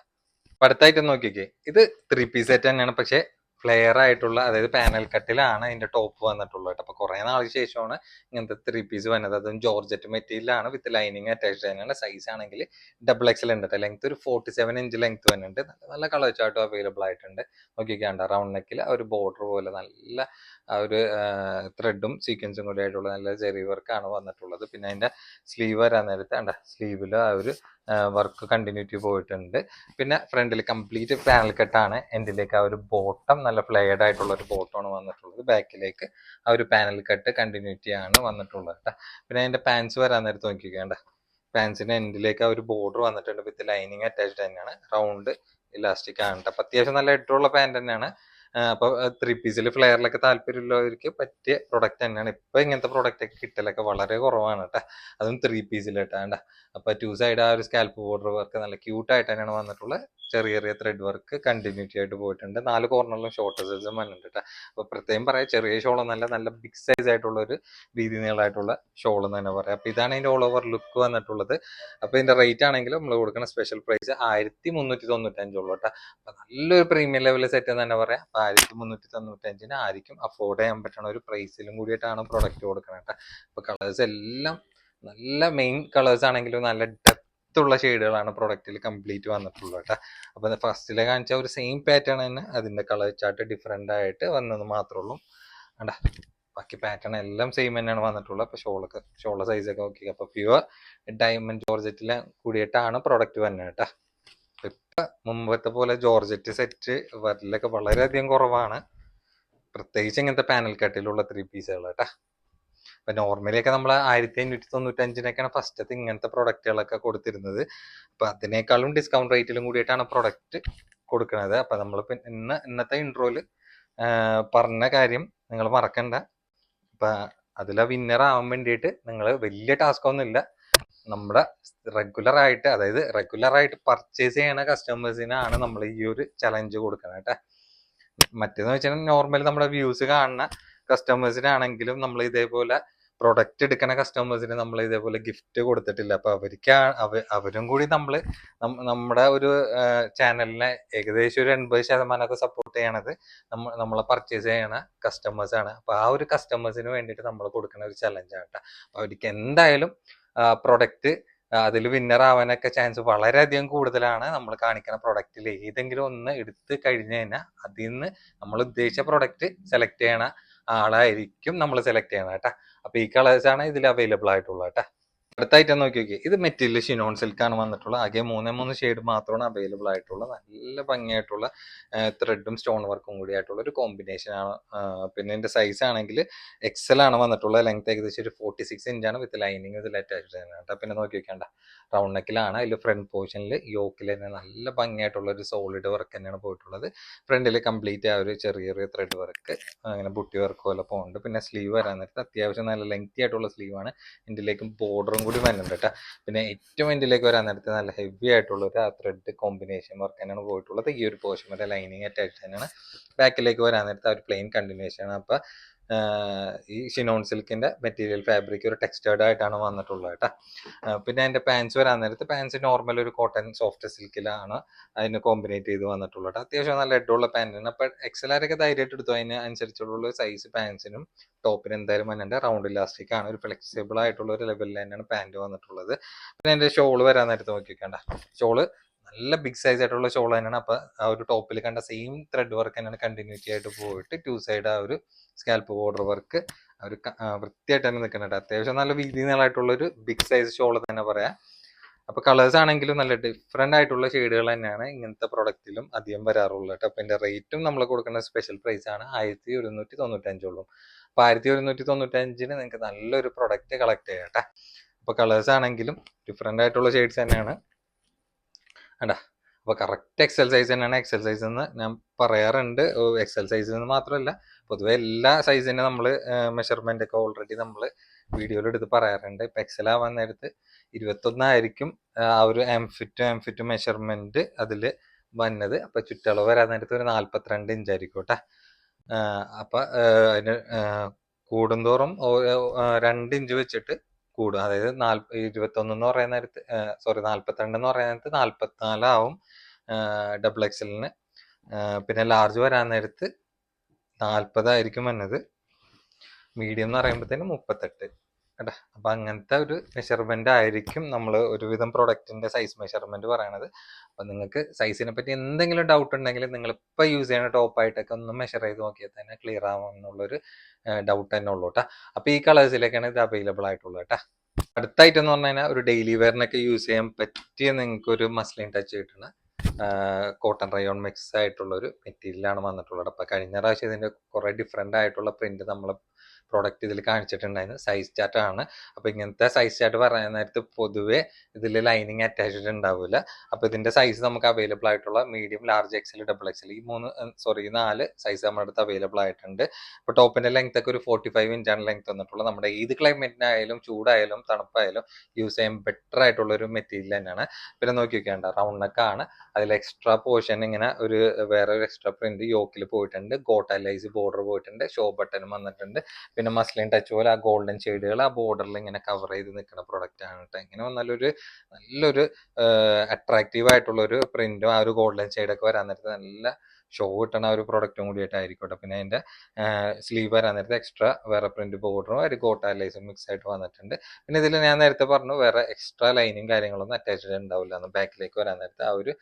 അടുത്തായിട്ട് നോക്കിക്കേ. ഇത് ത്രീ പീസ് സെറ്റ് തന്നെയാണ്. പക്ഷെ ഫ്ലെയർ ആയിട്ടുള്ള അതായത് പാനൽ കട്ടിലാണ് അതിന്റെ ടോപ്പ് വന്നിട്ടുള്ളത് അപ്പൊ കുറെ നാൾക്ക് ശേഷമാണ് ഇങ്ങനത്തെ ത്രീ പീസ് വന്നത്. അതും ജോർജറ്റ് മെറ്റീരിയലാണ് വിത്ത് ലൈനിങ് അറ്റാച്ച് ചെയ്യാനുള്ള സൈസ് ആണെങ്കിൽ ഡബിൾ എക്സൽ ഉണ്ട് ലെങ്ത് ഒരു ഫോർട്ടി സെവൻ ഇഞ്ച് ലെങ്ത് വരുന്നുണ്ട് നല്ല നല്ല കളർ ചാർട്ടും അവൈലബിൾ ആയിട്ടുണ്ട്. നോക്കിക്കാണ്ട റൗണ്ട് നെക്കിൽ ഒരു ബോർഡർ പോലെ നല്ല ഒരു ത്രെഡും സീക്വൻസും കൂടി ആയിട്ടുള്ള നല്ല ചെറിയ വർക്കാണ് വന്നിട്ടുള്ളത്. പിന്നെ അതിന്റെ സ്ലീവ് വരാൻ നേരത്തെ കണ്ട? സ്ലീവിൽ ആ ഒരു വർക്ക് കണ്ടിന്യൂറ്റി പോയിട്ടുണ്ട്. പിന്നെ ഫ്രണ്ടിൽ കംപ്ലീറ്റ് പാനൽ കെട്ടാണ് എൻഡിലേക്ക് ആ ഒരു ബോട്ടം നല്ല ഫ്ലെയർഡ് ആയിട്ടുള്ള ഒരു ബോട്ടമാണ് വന്നിട്ടുള്ളത്. ബാക്കിലേക്ക് ആ ഒരു പാനൽ കട്ട് കണ്ടിന്യൂറ്റി ആണ് വന്നിട്ടുള്ളത് കേട്ടോ പിന്നെ അതിന്റെ പാൻസ് വരാൻ നേരത്ത് നോക്കിക്കേണ്ട പാൻസിന്റെ എൻഡിലേക്ക് ആ ഒരു ബോർഡർ വന്നിട്ടുണ്ട്. വിത്ത് ലൈനിങ് അറ്റാച്ച്ഡ് തന്നെയാണ്. റൗണ്ട് ഇലാസ്റ്റിക് ആണ് കേട്ടോ അപ്പം അത്യാവശ്യം നല്ല ഇട്ടുള്ള പാന്റ് തന്നെയാണ്. അപ്പൊ ത്രീ പീസിൽ ഫ്ലെയറിലൊക്കെ താല്പര്യമുള്ളവർക്ക് പറ്റിയ പ്രൊഡക്റ്റ് തന്നെയാണ്. ഇപ്പൊ ഇങ്ങനത്തെ പ്രൊഡക്റ്റ് ഒക്കെ കിട്ടലൊക്കെ വളരെ കുറവാണ് കേട്ടോ അതും ത്രീ പീസിൽ കേട്ടാ അപ്പൊ ടു സൈഡ് ആ ഒരു സ്കാൽപ്പ് ബോർഡർ വർക്ക് നല്ല ക്യൂട്ട് ആയിട്ട് തന്നെയാണ് വന്നിട്ടുള്ളത് ചെറിയ ചെറിയ ത്രെഡ് വർക്ക് കണ്ടിന്യൂറ്റി ആയിട്ട് പോയിട്ടുണ്ട്. നാല് കോർണറിലും ഷോർട്ട് സൈസും വന്നിട്ടുണ്ട് കേട്ടോ അപ്പൊ പ്രത്യേകം പറയാം ചെറിയ ഷോൾ എന്നല്ല നല്ല ബിഗ് സൈസ് ആയിട്ടുള്ള ഒരു വീതി നീളമായിട്ടുള്ള ഷോൾ എന്ന് തന്നെ പറയാം. അപ്പൊ ഇതാണ് അതിന്റെ ഓൾ ഓവർ ലുക്ക് വന്നിട്ടുള്ളത്. അപ്പൊ ഇതിന്റെ റേറ്റ് ആണെങ്കിലും നമ്മൾ കൊടുക്കുന്ന സ്പെഷ്യൽ പ്രൈസ് ആയിരത്തി മുന്നൂറ്റി തൊണ്ണൂറ്റഞ്ചുള്ളൂ കേട്ടോ അപ്പൊ നല്ലൊരു പ്രീമിയം ലെവൽ സെറ്റ് എന്ന് തന്നെ പറയാം. ആയിരത്തി മുന്നൂറ്റി തൊണ്ണൂറ്റഞ്ചിന് ആയിരിക്കും അഫോർഡ് ചെയ്യാൻ പറ്റണ ഒരു പ്രൈസിലും കൂടിയിട്ടാണ് പ്രൊഡക്റ്റ് കൊടുക്കുന്നത് കേട്ടോ അപ്പൊ കളേഴ്സ് എല്ലാം നല്ല മെയിൻ കളേഴ്സ് ആണെങ്കിലും നല്ല ഡെപ്ത് ഉള്ള ഷെയ്ഡുകളാണ് പ്രൊഡക്റ്റിൽ കംപ്ലീറ്റ് വന്നിട്ടുള്ളത് കേട്ടോ അപ്പൊ ഫസ്റ്റിലെ കാണിച്ച ഒരു സെയിം പാറ്റേൺ തന്നെ അതിന്റെ കളർ ചാർട്ട് ഡിഫറെന്റ് ആയിട്ട് വന്നത് മാത്രമേ ഉള്ളൂ കണ്ടാ ബാക്കി പാറ്റേൺ എല്ലാം സെയിം തന്നെയാണ് വന്നിട്ടുള്ളത്. അപ്പൊ ഷോളൊക്കെ ഷോള സൈസ് ഒക്കെ നോക്കി അപ്പൊ പ്യുവർ ഡയമണ്ട് ജോർജറ്റിലെ കൂടിയിട്ടാണ് പ്രൊഡക്റ്റ് വന്നത് കേട്ടോ ഇപ്പൊ മുമ്പത്തെ പോലെ ജോർജറ്റ് സെറ്റ് വരലൊക്കെ വളരെയധികം കുറവാണ്. പ്രത്യേകിച്ച് ഇങ്ങനത്തെ പാനൽ കട്ടിലുള്ള ത്രീ പീസുകൾ കേട്ടാ. അപ്പൊ നോർമലി ഒക്കെ നമ്മൾ ആയിരത്തി അഞ്ഞൂറ്റി തൊണ്ണൂറ്റഞ്ചിനൊക്കെയാണ് ഫസ്റ്റത്തെ ഇങ്ങനത്തെ പ്രൊഡക്റ്റുകളൊക്കെ കൊടുത്തിരുന്നത്. അപ്പൊ അതിനേക്കാളും ഡിസ്കൗണ്ട് റേറ്റിലും കൂടിയിട്ടാണ് പ്രൊഡക്റ്റ് കൊടുക്കുന്നത് അപ്പൊ നമ്മൾ ഇന്ന് ഇന്നത്തെ ഇൻട്രോയിൽ പറഞ്ഞ കാര്യം നിങ്ങൾ മറക്കണ്ട. അപ്പൊ അതിലെ വിന്നർ ആവാൻ വേണ്ടിയിട്ട് നിങ്ങൾ വലിയ ടാസ്ക് ഒന്നുമില്ല. നമ്മുടെ റെഗുലർ ആയിട്ട് അതായത് റെഗുലർ ആയിട്ട് പർച്ചേസ് ചെയ്യണ കസ്റ്റമേഴ്സിനാണ് നമ്മൾ ഈ ഒരു ചലഞ്ച് കൊടുക്കുന്നത് കേട്ടോ മറ്റേന്ന് വെച്ചാൽ നോർമലി നമ്മുടെ വ്യൂസ് കാണുന്ന കസ്റ്റമേഴ്സിനാണെങ്കിലും നമ്മൾ ഇതേപോലെ പ്രൊഡക്റ്റ് എടുക്കുന്ന കസ്റ്റമേഴ്സിന് നമ്മൾ ഇതേപോലെ ഗിഫ്റ്റ് കൊടുത്തിട്ടില്ല. അപ്പൊ അവർക്ക് അവ അവരും കൂടി നമ്മൾ നമ്മുടെ ഒരു ചാനലിനെ ഏകദേശം ഒരു എൺപത് ശതമാനമൊക്കെ സപ്പോർട്ട് ചെയ്യണത് നമ്മൾ നമ്മളെ പർച്ചേസ് ചെയ്യണ കസ്റ്റമേഴ്സ് ആണ്. അപ്പൊ ആ ഒരു കസ്റ്റമേഴ്സിന് വേണ്ടിയിട്ട് നമ്മൾ കൊടുക്കുന്ന ഒരു ചലഞ്ചാണ് കേട്ടോ അപ്പൊ അവർക്ക് എന്തായാലും പ്രൊഡക്റ്റ് അതിൽ വിന്നർ ആവാനൊക്കെ ചാൻസ് വളരെയധികം കൂടുതലാണ് നമ്മൾ കാണിക്കുന്ന പ്രൊഡക്റ്റിൽ ഏതെങ്കിലും ഒന്ന് എടുത്ത് കഴിഞ്ഞു കഴിഞ്ഞാൽ അതിൽ നിന്ന് നമ്മൾ ഉദ്ദേശിച്ച പ്രൊഡക്റ്റ് സെലക്ട് ചെയ്യണ ആളായിരിക്കും നമ്മൾ സെലക്ട് ചെയ്യണം കേട്ടോ അപ്പോൾ ഈ കളേഴ്സ് ആണ് ഇതിൽ അവൈലബിൾ ആയിട്ടുള്ളത് കേട്ടാ അടുത്ത ഐറ്റം നോക്കി നോക്കി ഇത് മെറ്റീരിയൽ ഷിനോൺ സിൽക്ക് ആണ് വന്നിട്ടുള്ളത് ആകെ മൂന്നേ മൂന്ന് ഷെയ്ഡ് മാത്രമാണ് അവൈലബിൾ ആയിട്ടുള്ള. നല്ല ഭംഗിയായിട്ടുള്ള ത്രെഡും സ്റ്റോൺ വർക്കും കൂടി ആയിട്ടുള്ള ഒരു കോമ്പിനേഷൻ ആണ്. പിന്നെ ഇതിന്റെ സൈസ് ആണെങ്കിൽ എക്സൽ ആണ് വന്നിട്ടുള്ളത് ലെങ്ത് ഏകദേശം ഒരു ഫോർട്ടി സിക്സ് ഇഞ്ച് ആണ് വിത്ത് ലൈനിങ് ഇതിൽ അറ്റാച്ച്ഡ് ചെയ്യുന്നത് പിന്നെ നോക്കി വെക്കേണ്ട റൗണ്ട് നെക്കിലാണ് അതിൽ ഫ്രണ്ട് പോർഷനിൽ യോക്കിൽ തന്നെ നല്ല ഭംഗിയായിട്ടുള്ള ഒരു സോളിഡ് വർക്ക് തന്നെയാണ് പോയിട്ടുള്ളത്. ഫ്രണ്ടിൽ കംപ്ലീറ്റ് ആ ഒരു ചെറിയ ചെറിയ ത്രെഡ് വർക്ക് അങ്ങനെ ബുട്ടി വർക്ക് പോലെ പോകുന്നുണ്ട് പിന്നെ സ്ലീവ് വരാൻ നേരത്ത് അത്യാവശ്യം നല്ല ലെങ്തി ആയിട്ടുള്ള സ്ലീവ് ആണ്. ഇതിലേക്ക് ബോർഡറും കൂടി വരുന്നുണ്ട് കേട്ടോ. പിന്നെ ഏറ്റവും ഇതിലേക്ക് വരാൻ നേരത്ത് നല്ല ഹെവി ആയിട്ടുള്ള ഒരു ത്രെഡ് കോമ്പിനേഷൻ വർക്ക് തന്നെയാണ് പോയിട്ടുള്ളത്. ഈ ഒരു പോർഷൻ വരെ ലൈനിങ് അറ്റാച്ച് തന്നെയാണ്. ബാക്കിലേക്ക് വരാൻ നേരത്ത് ആ ഒരു പ്ലെയിൻ കണ്ടിന്യൂഷൻ ആണ്. അപ്പൊ ആഹ് ഈ ഷിനോൺ സിൽക്കിന്റെ മെറ്റീരിയൽ ഫാബ്രിക് ഒരു ടെക്സ്റ്റേർഡ് ആയിട്ടാണ് വന്നിട്ടുള്ളത് കേട്ടോ. പിന്നെ അതിന്റെ പാൻസ് വരാൻ നേരത്ത് പാൻസ് നോർമൽ ഒരു കോട്ടൺ സോഫ്റ്റ് സിൽക്കിലാണ് അതിന് കോമ്പിനേറ്റ് ചെയ്ത് വന്നിട്ടുള്ളത് ട്ടോ. അത്യാവശ്യം നല്ല ഹെഡുള്ള പാന്റിന് അപ്പൊ എക്സലാരൊക്കെ ധൈര്യമായിട്ട് എടുത്തു? അതിന് അനുസരിച്ചുള്ള സൈസ് പാൻസിനും ടോപ്പിന് എന്തായാലും വന്നിട്ടുണ്ട് റൗണ്ട് ഇലാസ്റ്റിക് ആണ്. ഒരു ഫ്ലെക്സിബിൾ ആയിട്ടുള്ള ഒരു ലെവലിൽ തന്നെയാണ് പാന്റ് വന്നിട്ടുള്ളത്. പിന്നെ അതിന്റെ ഷോൾ വരാൻ നേരത്ത് നോക്കിക്കണ്ട ഷോൾ നല്ല ബിഗ് സൈസ് ആയിട്ടുള്ള ഷോൾ തന്നെയാണ്. അപ്പൊ ആ ഒരു ടോപ്പിൽ കണ്ട സെയിം ത്രെഡ് വർക്ക് തന്നെയാണ് കണ്ടിന്യൂറ്റി ആയിട്ട് പോയിട്ട് ടു സൈഡ് ആ ഒരു സ്കാൽപ്പ് ബോർഡർ വർക്ക് ഒരു വൃത്തിയായിട്ട് തന്നെ നിൽക്കുന്നുണ്ട് അത്യാവശ്യം നല്ല വീതി നീളമായിട്ടുള്ള ഒരു ബിഗ് സൈസ് ഷോൾ തന്നെ പറയാം. അപ്പൊ കളേഴ്സ് ആണെങ്കിലും നല്ല ഡിഫറെന്റ് ആയിട്ടുള്ള ഷെയ്ഡുകൾ തന്നെയാണ് ഇങ്ങനത്തെ പ്രൊഡക്റ്റിലും അധികം വരാറുള്ളത് അപ്പൊ ഇതിന്റെ റേറ്റും നമ്മൾ കൊടുക്കുന്ന സ്പെഷ്യൽ പ്രൈസ് ആണ് ആയിരത്തി ഒരുന്നൂറ്റി തൊണ്ണൂറ്റഞ്ചോളം അപ്പൊ ആയിരത്തി ഒരുന്നൂറ്റി തൊണ്ണൂറ്റഞ്ചിന് നിങ്ങൾക്ക് നല്ലൊരു പ്രൊഡക്റ്റ് കളക്ട് ചെയ്യാം കേട്ടോ അപ്പൊ കളേഴ്സ് ആണെങ്കിലും ഡിഫറെന്റ് ആയിട്ടുള്ള ഷെയ്ഡ്സ് തന്നെയാണ്. അടാ അപ്പോൾ കറക്റ്റ് എക്സൽ സൈസ് തന്നെയാണ് എക്സൽ സൈസ് എന്ന് ഞാൻ പറയാറുണ്ട്. എക്സൽ സൈസ് എന്ന് മാത്രമല്ല പൊതുവെ എല്ലാ സൈസിന്റെ നമ്മൾ മെഷർമെന്റ് ഒക്കെ ഓൾറെഡി നമ്മൾ വീഡിയോയിൽ എടുത്ത് പറയാറുണ്ട്. ഇപ്പൊ എക്സൽ ആവാൻ നേരത്ത് ഇരുപത്തൊന്നായിരിക്കും ആ ഒരു എംഫിറ്റ് എംഫിറ്റ് മെഷർമെന്റ് അതിൽ വന്നത്. അപ്പൊ ചുറ്റളവ് വരാൻ നേരത്ത് ഒരു നാല്പത്തിരണ്ട് ഇഞ്ച് ആയിരിക്കും കേട്ടോ അപ്പൊ അതിന് കൂടുന്തോറും രണ്ട് ഇഞ്ച് വെച്ചിട്ട് കൂടും. അതായത് നാല് ഇരുപത്തൊന്ന് എന്ന് പറയുന്ന നേരത്ത് സോറി നാല്പത്തിരണ്ട് എന്ന് പറയുന്ന നേരത്ത് നാല്പത്തിനാലാവും ഡബിൾ എക്സലിന് പിന്നെ ലാർജ് വരാൻ നേരത്ത് നാൽപ്പതായിരിക്കും വന്നത് മീഡിയം എന്ന് പറയുമ്പോഴത്തേനും മുപ്പത്തെട്ട്. കേട്ടാ അപ്പൊ അങ്ങനത്തെ ഒരു മെഷർമെന്റ് ആയിരിക്കും നമ്മൾ ഒരുവിധം പ്രൊഡക്റ്റിന്റെ സൈസ് മെഷർമെന്റ് പറയണത്. അപ്പൊ നിങ്ങൾക്ക് സൈസിനെ പറ്റി എന്തെങ്കിലും ഡൗട്ട് ഉണ്ടെങ്കിൽ നിങ്ങൾ ഇപ്പൊ യൂസ് ചെയ്യുന്ന ടോപ്പ് ആയിട്ടൊക്കെ ഒന്ന് മെഷർ ചെയ്ത് നോക്കിയാൽ തന്നെ ക്ലിയർ ആവാം എന്നുള്ളൊരു ഡൗട്ട് തന്നെ ഉള്ളൂ കേട്ടോ അപ്പൊ ഈ കളേഴ്സിലേക്കാണ് ഇത് അവൈലബിൾ ആയിട്ടുള്ളത് കേട്ടോ അടുത്തായിട്ട് എന്ന് പറഞ്ഞു കഴിഞ്ഞാൽ ഒരു ഡെയിലി വെയറിനൊക്കെ യൂസ് ചെയ്യാൻ പറ്റിയ നിങ്ങൾക്ക് ഒരു മസ്ലിൻ ടച്ച് കിട്ടുന്ന കോട്ടൺ റയോൺ മിക്സ് ആയിട്ടുള്ള ഒരു മെറ്റീരിയലാണ് വന്നിട്ടുള്ളത് അപ്പൊ കഴിഞ്ഞ പ്രാവശ്യം ഇതിന്റെ കുറെ ഡിഫറെന്റ് ആയിട്ടുള്ള പ്രിന്റ് നമ്മൾ പ്രോഡക്റ്റ് ഇതിൽ കാണിച്ചിട്ടുണ്ടായിരുന്നു സൈസ് ചാർട്ട് ആണ്. അപ്പൊ ഇങ്ങനത്തെ സൈസ് ചാർട്ട് പറയുന്ന നേരത്ത് പൊതുവെ ഇതിൽ ലൈനിങ് അറ്റാച്ച്ഡ് ഉണ്ടാവില്ല അപ്പൊ ഇതിന്റെ സൈസ് നമുക്ക് അവൈലബിൾ ആയിട്ടുള്ള medium large XL double XL ഈ മൂന്ന് സോറി നാല് സൈസ് നമ്മുടെ അടുത്ത് അവൈലബിൾ ആയിട്ടുണ്ട്. അപ്പൊ ടോപ്പിന്റെ ലെങ്ത് ഒക്കെ ഒരു ഫോർട്ടി ഫൈവ് ഇഞ്ചാണ് ലെങ്ത് വന്നിട്ടുള്ളത്. നമ്മുടെ ഏത് ക്ലൈമറ്റിനായാലും ചൂടായാലും തണുപ്പായാലും യൂസ് ചെയ്യാൻ ബെറ്റർ ആയിട്ടുള്ള ഒരു മെറ്റീരിയൽ തന്നെയാണ്. പിന്നെ നോക്കി വെക്കേണ്ട റൗണ്ട് നെക്ക് ആണ്. അതിൽ എക്സ്ട്രാ പോർഷൻ ഇങ്ങനെ ഒരു വേറെ ഒരു എക്സ്ട്രാ പ്രിന്റ് യോക്കിൽ പോയിട്ടുണ്ട്. ഗോട്ടലൈസ് ബോർഡർ പോയിട്ടുണ്ട്. ഷോ ബട്ടൺ വന്നിട്ടുണ്ട്. പിന്നെ മസ്ലിൻ ടച്ച് പോലെ ആ ഗോൾഡൻ ഷെയ്ഡുകൾ ആ ബോർഡറിൽ ഇങ്ങനെ കവർ ചെയ്ത് നിൽക്കുന്ന പ്രൊഡക്റ്റ് ആണ് കേട്ടോ. ഇങ്ങനെ നല്ലൊരു നല്ലൊരു അട്രാക്റ്റീവ് ആയിട്ടുള്ള ഒരു പ്രിന്റും ആ ഒരു ഗോൾഡൻ ഷെയ്ഡൊക്കെ വരാൻ നേരത്ത് നല്ല ഷോ കിട്ടണ ഒരു പ്രൊഡക്റ്റും കൂടിയിട്ടായിരിക്കും കേട്ടോ പിന്നെ അതിന്റെ സ്ലീവ് വരാൻ നേരത്തെ എക്സ്ട്രാ വേറെ പ്രിന്റ് ബോർഡറും ഒരു കോട്ടാലൈസും മിക്സ് ആയിട്ട് വന്നിട്ടുണ്ട്. പിന്നെ ഇതിൽ ഞാൻ നേരത്തെ പറഞ്ഞു വേറെ എക്സ്ട്രാ ലൈനും കാര്യങ്ങളൊന്നും അറ്റാച്ച്ഡ് ഉണ്ടാവില്ല. ബാക്കിലേക്ക് വരാൻ നേരത്തെ ആ ഒരു